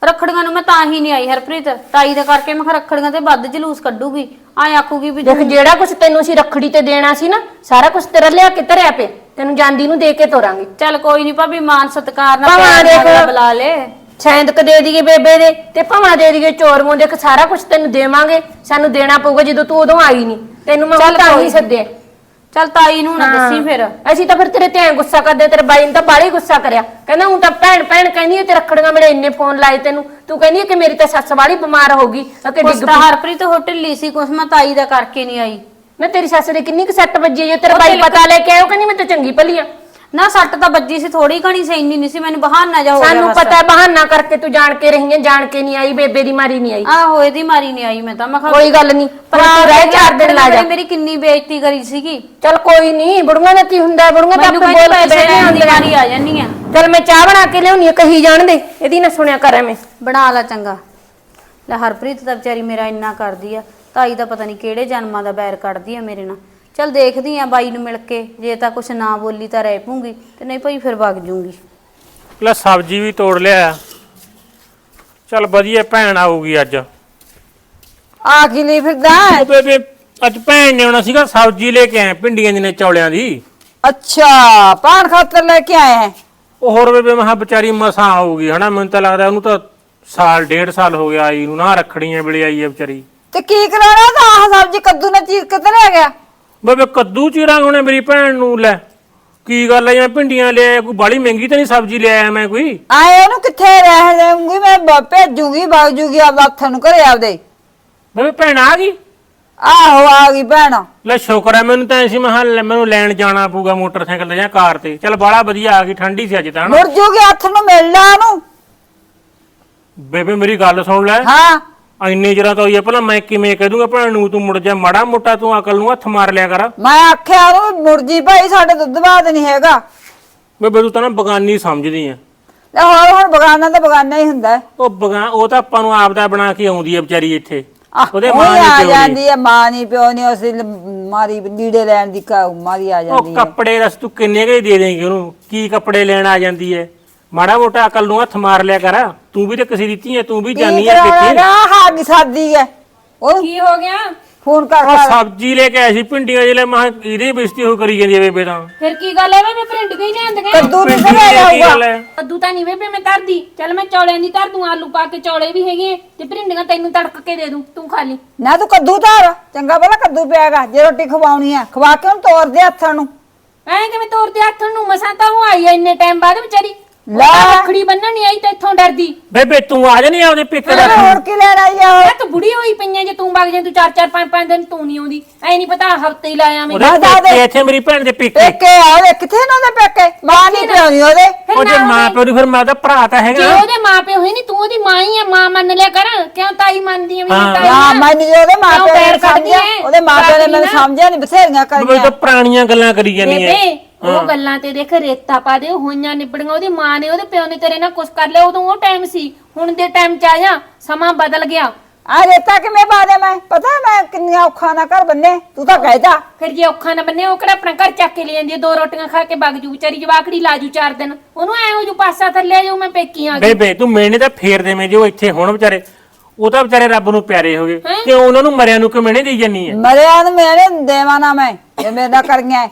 ਰੱਖੜੀਆਂ ਨੂੰ ਮੈਂ ਤਾਂ ਹੀ ਨਹੀਂ ਆਈ ਹਰਪ੍ਰੀਤ। ਤਾਈ ਦਾ ਕਰਕੇ ਮੈਂ ਕਿਹਾ ਰੱਖੜੀਆਂ ਤੇ ਵੱਧ ਜਲੂਸ ਕੱਢੂਗੀ। ਆਏ ਆਖੂਗੀ ਵੀ ਦੇਖ ਜਿਹੜਾ ਕੁਝ ਤੈਨੂੰ ਅਸੀਂ ਰੱਖੜੀ ਤੇ ਦੇਣਾ ਸੀ ਨਾ ਸਾਰਾ ਕੁਝ ਤੇਰਾ ਲਿਆ ਕੇ ਧਰਿਆ ਪਿਆ। ਤੈਨੂੰ ਜਾਂਦੀ ਨੂੰ ਦੇ ਕੇ ਤੋਰਾਂਗੇ। ਚੱਲ ਕੋਈ ਨਹੀਂ ਭਾਬੀ ਮਾਨ ਸਤਕਾਰ ਨਾਲ ਭਾਵਾਂ ਦੇਖ। ਬੁਲਾ ਲੈ। ਸੈਂਦਕ ਦੇ ਦਈਏ ਬੇਬੇ ਦੇ ਤੇ ਭਵਾ ਦੇ ਦਈਏ ਚੋਰਮੋਂ ਦੇਖ ਸਾਰਾ ਕੁਝ ਤੈਨੂੰ ਦੇਵਾਂਗੇ। ਸਾਨੂੰ ਦੇਣਾ ਪਊਗਾ ਜਦੋਂ ਤੂੰ ਉਦੋਂ ਆਈ ਨਹੀਂ। ਤੈਨੂੰ ਮੈਂ ਚੱਲ ਤਾਂ ਕੋਈ ਹੀ ਸੱਦਿਆ। ਚੱਲ ਤਾਈ ਨੂੰ ਨਾ ਦੱਸੀ ਫਿਰ। ਅਸੀਂ ਤਾਂ ਫਿਰ ਤੇਰੇ ਤੇ ਐਂ ਗੁੱਸਾ ਕਰਦੇ ਤੇਰੇ ਬਾਈ ਨੇ ਤਾਂ ਬਾਹਲੀ ਗੁੱਸਾ ਕਰਿਆ। ਕਹਿੰਦਾ ਹੁਣ ਤਾਂ ਭੈਣ ਭੈਣ ਕਹਿੰਦੀ ਹੈ ਤੇ ਰੱਖੜੀਆਂ ਮੇਰੇ ਇੰਨੇ ਫੋਨ ਲਾਏ ਤੈਨੂੰ। ਤੂੰ ਕਹਿੰਦੀ ਹੈ ਕਿ ਮੇਰੀ ਤਾਂ ਸੱਸ ਵਾਲੀ ਬਿਮਾਰ ਹੋ ਗਈ ਕਿ ਡਿੱਗ ਪਈ। ਹਰਪ੍ਰੀਤ ਹੋ ਢਿੱਲੀ ਸੀ ਕੁਛ ਮੈਂ ਤਾਈ ਦਾ ਕਰਕੇ ਨਹੀਂ ਆਈ। ਮੈਂ ਤੇਰੀ ਸੱਸ ਦੇ ਕਿੰਨੀ ਕੁ ਸੱਟ ਵੱਜੀ ਹੈ ਜੇ ਤੇਰਾ ਬਾਈ ਪਤਾ ਲੈ ਕੇ ਆਇਆ ਉਹ ਕਹਿੰਦੀ ਮੈਂ ਤਾਂ ਚੰਗੀ ਭਲੀ ਆ ਨਾ ਸੱਟ ਤਾਂ ਵੱਜੀ ਸੀ ਥੋੜੀ ਘਣੀ ਸੀ ਇੰਨੀ ਨਹੀਂ ਸੀ ਮੈਨੂੰ ਬਹਾਨਾ ਜਾ ਹੋ ਗਿਆ ਸਾਨੂੰ ਬਸ। ਪਤਾ ਹੈ ਬਹਾਨਾ ਕਰਕੇ ਤੂੰ ਜਾਣ ਕੇ ਰਹੀ ਹੈ ਜਾਣ ਕੇ ਨਹੀਂ ਆਈ ਬੇਬੇ ਦੀ ਮਾਰੀ ਨਹੀਂ ਆਈ। ਆਹੋ ਇਹਦੀ ਮਾਰੀ ਨਹੀਂ ਆਈ ਮੈਂ ਤਾਂ ਮੈਂ ਕਿਹਾ ਕੋਈ ਗੱਲ ਨਹੀਂ ਪਰ ਤੂੰ ਰਹਿ ਚਾਰ ਦਿਨ ਲਾ ਜਾ। ਮੇਰੀ ਕਿੰਨੀ ਬੇਇੱਜ਼ਤੀ ਕਰੀ ਸੀਗੀ। ਚਲ ਕੋਈ ਨਹੀਂ ਬੁੜੀਆਂ ਦਾ ਕੀ ਹੁੰਦਾ ਹੈ, ਬੁੜੀਆਂ ਤਾਂ ਮੈਨੂੰ ਆਪੇ ਬੋਲ ਕੇ ਪੈਸੇ ਬਹਿ ਲੈਣ ਦੀ ਜਾਂਦੀਆਂ। ਵਾਰੀ ਆ ਜਾਨੀ ਆ ਚਲ ਮੈਂ ਚਾਹ ਬਣਾ ਕੇ ਲਿਆਉਣੀ ਆ ਕਹੀ ਜਾਣ ਦੇ ਇਹਦੀ ਨਾ ਸੁਣਿਆ ਕਰ ਐਵੇਂ। ਬਣਾ ਲਾ ਚੰਗਾ। ਲੈ ਹਰਪ੍ਰੀਤ ਤਾਂ ਵਿਚਾਰੀ ਮੇਰਾ ਇੰਨਾ ਕਰਦੀ ਆ ਤਾਈ ਦਾ ਪਤਾ ਨਹੀਂ ਕਿਹੜੇ ਜਨਮਾਂ ਦਾ ਬੈਰ ਕੱਢਦੀ ਆ ਮੇਰੇ ਨਾਲ। ਚਲ ਦੇਖਦੀ ਆ ਬਾਈ ਨੂੰ ਮਿਲ ਕੇ ਜੇ ਤਾਂ ਕੁਛ ਨਾ ਬੋਲੀ ਤਾਂ ਰਹਿ ਪੂੰਗੀ ਤੇ ਨਹੀਂ ਭਾਈ ਫਿਰ ਵਗ ਜੂੰਗੀ। ਲੈ ਸਬਜ਼ੀ ਵੀ ਤੋੜ ਲਿਆ। ਚੱਲ ਵਧੀਆ ਭੈਣ ਆਊਗੀ ਅੱਜ। ਆ ਕੀ ਲਈ ਫਿਰਦਾ? ਹੈ? ਉਹ ਬੇਬੇ ਅੱਜ ਭੈਣ ਨੇ ਆਉਣਾ ਸੀਗਾ ਸਬਜ਼ੀ ਲੈ ਕੇ ਆਏ ਪਿੰਡੀਆਂ ਜਿਹਨੇ ਚੌਲਿਆਂ ਦੀ। ਅੱਛਾ ਪਾਣ ਖਾਤਰ ਲੈ ਕੇ ਆਏ ਹੈ? ਉਹ ਹੋਰ ਬੇਬੇ ਮਹਾ ਵਿਚਾਰੀ ਮਸਾਂ ਆਊਗੀ ਹਨਾ? ਮੈਨੂੰ ਤਾਂ ਲੱਗਦਾ ਉਹਨੂੰ ਤਾਂ ਸਾਲ ਡੇਢ ਸਾਲ ਹੋ ਗਿਆ ਆਈ ਨੂੰ ਨਾ ਰੱਖੜੀਆਂ ਵੇਲੇ ਆਈ ਹੈ ਵਿਚਾਰੀ। ਤੇ ਕੀ ਕਰਾਉਣਾ? ਤਾਂ ਆਹ ਸਬਜ਼ੀ ਕੱਦੂ ਨਾਲ ਚੀਰ ਕੇ ਤੇ ਲੈ ਗਿਆ। ਬੇਬੇ ਕੱਦੂ ਚੀਰਾਂ ਹੁਣੇ ਮੇਰੀ ਭੈਣ ਨੂੰ ਲੈ। ਕੀ ਗੱਲ ਹੈ ਜਿਵੇਂ ਭਿੰਡੀਆਂ ਲਿਆ ਕੋਈ ਬਾਲੀ ਮਹਿੰਗੀ ਤਾਂ ਨਹੀਂ ਸਬਜ਼ੀ ਲੈ ਆਇਆ ਮੈਂ ਕੋਈ? ਆਏ ਉਹਨੂੰ ਕਿੱਥੇ ਰਹਿ ਜਾਊਂਗੀ ਮੈਂ ਬ- ਭੇਜੂਗੀ ਵਗ ਜੂਗੀ ਆਪਦਾ ਹੱਥ ਨੂੰ ਘਰੇ ਆਪਦੇ। ਬੇਬੇ ਭੈਣ ਆ ਗਈ? ਆਹੋ ਆ ਗਈ ਭੈਣ। ਲੈ ਸ਼ੁਕਰ ਹੈ ਮੈਨੂੰ ਤਾਂ ਐਸੀ ਮਹਾ ਮੈਨੂੰ ਲੈਣ ਜਾਣਾ ਪਊਗਾ ਮੋਟਰਸਾਈਕਲ ਤੇ ਜਾਂ ਕਾਰ ਤੇ। ਚੱਲ ਬਾਲਾ ਵਧੀਆ ਆ ਗਈ ਠੰਡੀ ਸੀ ਅੱਜ ਤਾਂ ਹਨਾ? ਮੁੜ ਜੂਗੀ ਹੱਥ ਨੂੰ ਮਿਲਣਾ ਉਹਨੂੰ। ਬੇਬੇ ਮੇਰੀ ਗੱਲ ਸੁਣ ਲੈ। ਹਾਂ। ਇੰਨੇ ਜਰਾ ਤਾਂ ਹੋਈ ਆ ਪਹਿਲਾਂ ਮੈਂ ਕਿਵੇਂ ਕਹਿ ਦੂੰਗਾ ਭੈਣ ਨੂੰ ਤੂੰ ਮੁੜ ਜਾ ਮਾੜਾ ਮੋਟਾ ਤੂੰ ਅਕਲ ਨੂੰ ਹੱਥ ਮਾਰ ਲਿਆ ਕਰ। ਮੈਂ ਆਖਿਆ ਉਹਨੂੰ ਮੁਰਜੀ ਭਾਈ ਸਾਡੇ ਦੁੱਧ ਬਾਦ ਨਹੀਂ ਹੈਗਾ। ਬੇਬੇ ਤੂੰ ਤਾਂ ਨਾ ਬਗਾਨੀ ਸਮਝਦੀ ਆ। ਲੈ ਹੋਰ ਹੁਣ ਬਗਾਨਾ ਤਾਂ ਬਗਾਨਾ ਹੀ ਹੁੰਦਾ ਹੈ। ਉਹ ਬਗਾ ਉਹ ਤਾਂ ਆਪਾਂ ਨੂੰ ਆਪ ਦਾ ਬਣਾ ਕੇ ਆਉਂਦੀ ਹੈ ਵਿਚਾਰੀ ਇੱਥੇ। ਆਹ, ਉਹਦੇ ਉਹ ਮਾਂ ਹੀ ਦੀ ਆ ਪਿਓ ਦੀ ਜਾਂਦੀ ਹੈ ਮਾਂ ਨਹੀਂ ਪਿਓ ਨਹੀਂ ਉਸ ਲ- ਮਾਰੀ ਲੀੜੇ ਲੈਣ ਦੀ ਕਾ ਮਾਰੀ ਆ ਜਾਂਦੀ ਉਹ ਹੈ ਕੱਪੜੇ ਰਸ ਤੂੰ ਕਿੰਨੇ ਕੇ ਦੇ ਦੇਂਗੇ ਉਹਨੂੰ? ਕੀ ਕੱਪੜੇ ਲੈਣ ਆ ਜਾਂਦੀ ਹੈ ਮਾੜਾ ਮੋਟਾ ਅਕਲ ਨੂੰ ਹੱਥ ਮਾਰ ਲਿਆ ਕਰ। ਤੂੰ ਵੀ ਤੇ ਕਿਸੇ ਦਿੱਤੀ ਹੈ ਤੂੰ ਵੀ ਜਾਨੀ ਹੈ ਕਰਾਉਣਾ ਪੇਕੇ ਨਾ ਹਾਗੀ ਸਾਦੀ ਹੈ ਉਹ ਕੀ ਹੋ ਗਿਆ? ਫੋਨ ਕਰ ਕਰ। ਸਬਜ਼ੀ ਲੈ ਕੇ ਆਈ ਸੀ ਭਿੰਡੀਆਂ ਜਿਹੜੇ ਮੈਂ ਇਹਦੀ ਬੇਇੱਜ਼ਤੀ ਹੋ ਕਰੀ ਜਾਂਦੀ ਹੈ ਬੇਬੇ ਤਾਂ। ਫਿਰ ਕੀ ਗੱਲ ਹੈ ਵੇ ਪ੍ਰਿੰਟ ਗਈ ਲਿਆਂਦੀਆਂ ਕੱਦੂ ਨਹੀਂ ਦੀ ਕੀ ਗੱਲ ਜਾਊਗਾ ਹੈ ਕੱਦੂ ਤਾਂ ਨਹੀਂ ਵੇ ਮੈਂ ਧਰਦੀ। ਚੱਲ ਮੈਂ ਚੌਲਿਆਂ ਦੀ ਧਰ ਦੂੰ ਆਲੂ ਪਾ ਕੇ ਚੌਲੇ ਵੀ ਹੈਗੇ ਤੇ ਭਿੰਡੀਆਂ ਤੈਨੂੰ ਤੜਕ ਕੇ ਦੇ ਦੂੰ ਤੂੰ ਖਾ ਲਈ। ਨਾ ਤੂੰ ਕੱਦੂ ਧਾਰ ਚੰਗਾ ਭਲਾ ਕੱਦੂ ਪਿਆਗਾ ਜੇ ਰੋਟੀ ਖਵਾਉਣੀ ਆ ਖਵਾ ਕੇ ਉਹਨੂੰ ਤੋਰ ਦੇ ਹੱਥਾਂ ਨੂੰ। ਐਂ ਕਿਵੇਂ ਤੋਰਦੇ ਹੱਥ ਨੂੰ? ਮਸਾਂ ਤਾਂ ਉਹ ਆਈ ਐ ਇੰਨੇ ਟਾਈਮ ਬਾਅਦ ਵਿਚਾਰੀ। ਲੈ। ਰੱਖੜੀ ਬੰਨਣ ਨਹੀਂ ਆਈ ਤੇ ਇੱਥੋਂ ਡਰਦੀ ਬੇਬੇ ਤੂੰ ਆ ਜਾਨੀ ਆਪਦੇ ਪੇਕੇ ਦਾ ਹੋਰ ਕੀ ਲੈਣ ਆਈ ਆ ਉਹ? ਇਹ ਤੂੰ ਬੁੜੀ ਹੋਈ ਪਈਆਂ ਜੇ ਤੂੰ ਵਗ ਜਾਂ ਤੂੰ ਚਾਰ ਚਾਰ ਪੰਜ ਪੰਜ ਦਿਨ ਤੂੰ ਨਹੀਂ ਆਉਂਦੀ ਐ ਨਹੀਂ ਪਤਾ ਹਫ਼ਤੇ ਹੀ ਲਾਇਆ ਮੈਂ ਉਹਦੇ ਦੇ। ਪੇਕੇ ਇੱਥੇ ਮੇਰੀ ਭੈਣ ਦੇ ਪੇਕੇ ਪੇਕੇ ਆਵੇ ਕਿੱਥੇ ਨਾ ਉਹਦੇ ਪੇਕੇ ਮਾਂ ਨਹੀਂ ਪਿਆਉਣੀ ਉਹਦੇ ਉਹ ਜੇ ਮਾਂ ਪਿਓ ਦੀ ਫਿਰ ਮੈਂ ਤਾਂ ਭਰਾ ਤਾਂ ਜੇ ਹੈਗਾ ਉਹਦੇ ਮਾਪੇ ਹੋਏ ਨਹੀਂ ਤੂੰ ਉਹਦੀ ਮਾਂ ਹੀ ਆ ਮਾਂ ਮੰਨ ਲਿਆ ਕਰ ਕਿਉਂ ਤਾਈ ਮੰਨਦੀ ਆ ਵੀ ਹਾਂ। ਤਾਈ ਨਾ ਆ? ਮੈਂ ਨਹੀਂ ਉਹਦੇ ਮਾਂ ਕਿਉਂ ਪਿਓ ਪੈਰ ਨੇ ਸਮਝਿਆ ਐ? ਉਹਦੇ ਮਾਂ ਪਿਓ ਨੇ ਮੈਨੂੰ ਨਾ। ਸਮਝਿਆ ਨਹੀਂ ਬਥੇਰੀਆਂ ਬੇਬੇ ਕਰੀਆਂ ਤਾਂ ਪੁਰਾਣੀਆਂ ਗੱਲਾਂ ਕਰੀ ਜਾਂਦੀ ਹੈ ਬੇਬੇ ਉਹ ਗੱਲਾਂ ਤੇ ਦੇਖ ਰੇਤਾ ਪਾ ਦੇ ਹੋਈਆਂ ਨਿਬੜੀਆਂ ਉਹਦੀ ਮਾਂ ਨੇ ਉਹਦੇ ਪਿਓ ਨੇ ਤੇਰੇ ਨਾਲ ਕੁਛ ਕਰ ਲਿਆ ਉਦੋਂ ਉਹ ਟਾਈਮ ਸੀ। ਹੁਣ ਦੇ ਟਾਈਮ ਚ ਆਇਆ ਸਮਾਂ ਬਦਲ ਗਿਆ। ਆ ਰੇਤਾ ਕਿਵੇਂ ਪਾ ਦੇ ਮੈਂ? ਪਤਾ ਮੈਂ ਕਿੰਨੀਆਂ ਔਖਾ ਨਾ ਕਰ ਬੰਨੇ ਤੂੰ ਤਾਂ ਕਹਿਦਾ ਫਿਰ ਜੇ ਔਖਾ ਨਾ ਬੰਨੇ ਉਹ ਕਿਹੜਾ ਆਪਣਾ ਘਰ ਚੱਕ ਕੇ ਲੈ ਜਾਂਦੀ ਦੋ ਰੋਟੀਆਂ ਖਾ ਕੇ ਵਗ ਜੂ ਵਿਚਾਰੀ ਜਵਾਕੜੀ ਲਾਜੂ ਚਾਰ ਦਿਨ। ਉਹਨੂੰ ਐ ਹੋ ਜੂ ਪਾਸਾ ਥੱਲੇ ਜਾਊ ਮੈਂ ਪੇਕੀ ਆ ਗਈ। ਬੇਬੇ ਤੂੰ ਮੈਨੇ ਤਾਂ ਫੇਰ ਦੇਵੇਂ ਜੋ ਇੱਥੇ ਹੁਣ ਵਿਚਾਰੇ। ਉਹ ਤਾਂ ਵਿਚਾਰੇ ਰੱਬ ਨੂੰ ਪਿਆਰੇ ਹੋ? ਗਏ? ਤੇ ਉਹਨਾਂ ਨੂੰ ਮਰਿਆਂ ਨੂੰ ਕਿਵੇਂ ਨਹੀਂ ਦੇਈ ਜਾਨੀ ਹੈ? ਮਰਿਆ ਨੂੰ ਮੇਰੇ ਦੇਵਾਂ ਨਾ ਮੈਂ ਇਹ ਮੇਰੇ ਨਾਲ ਕਰੀਆਂ। ਐ।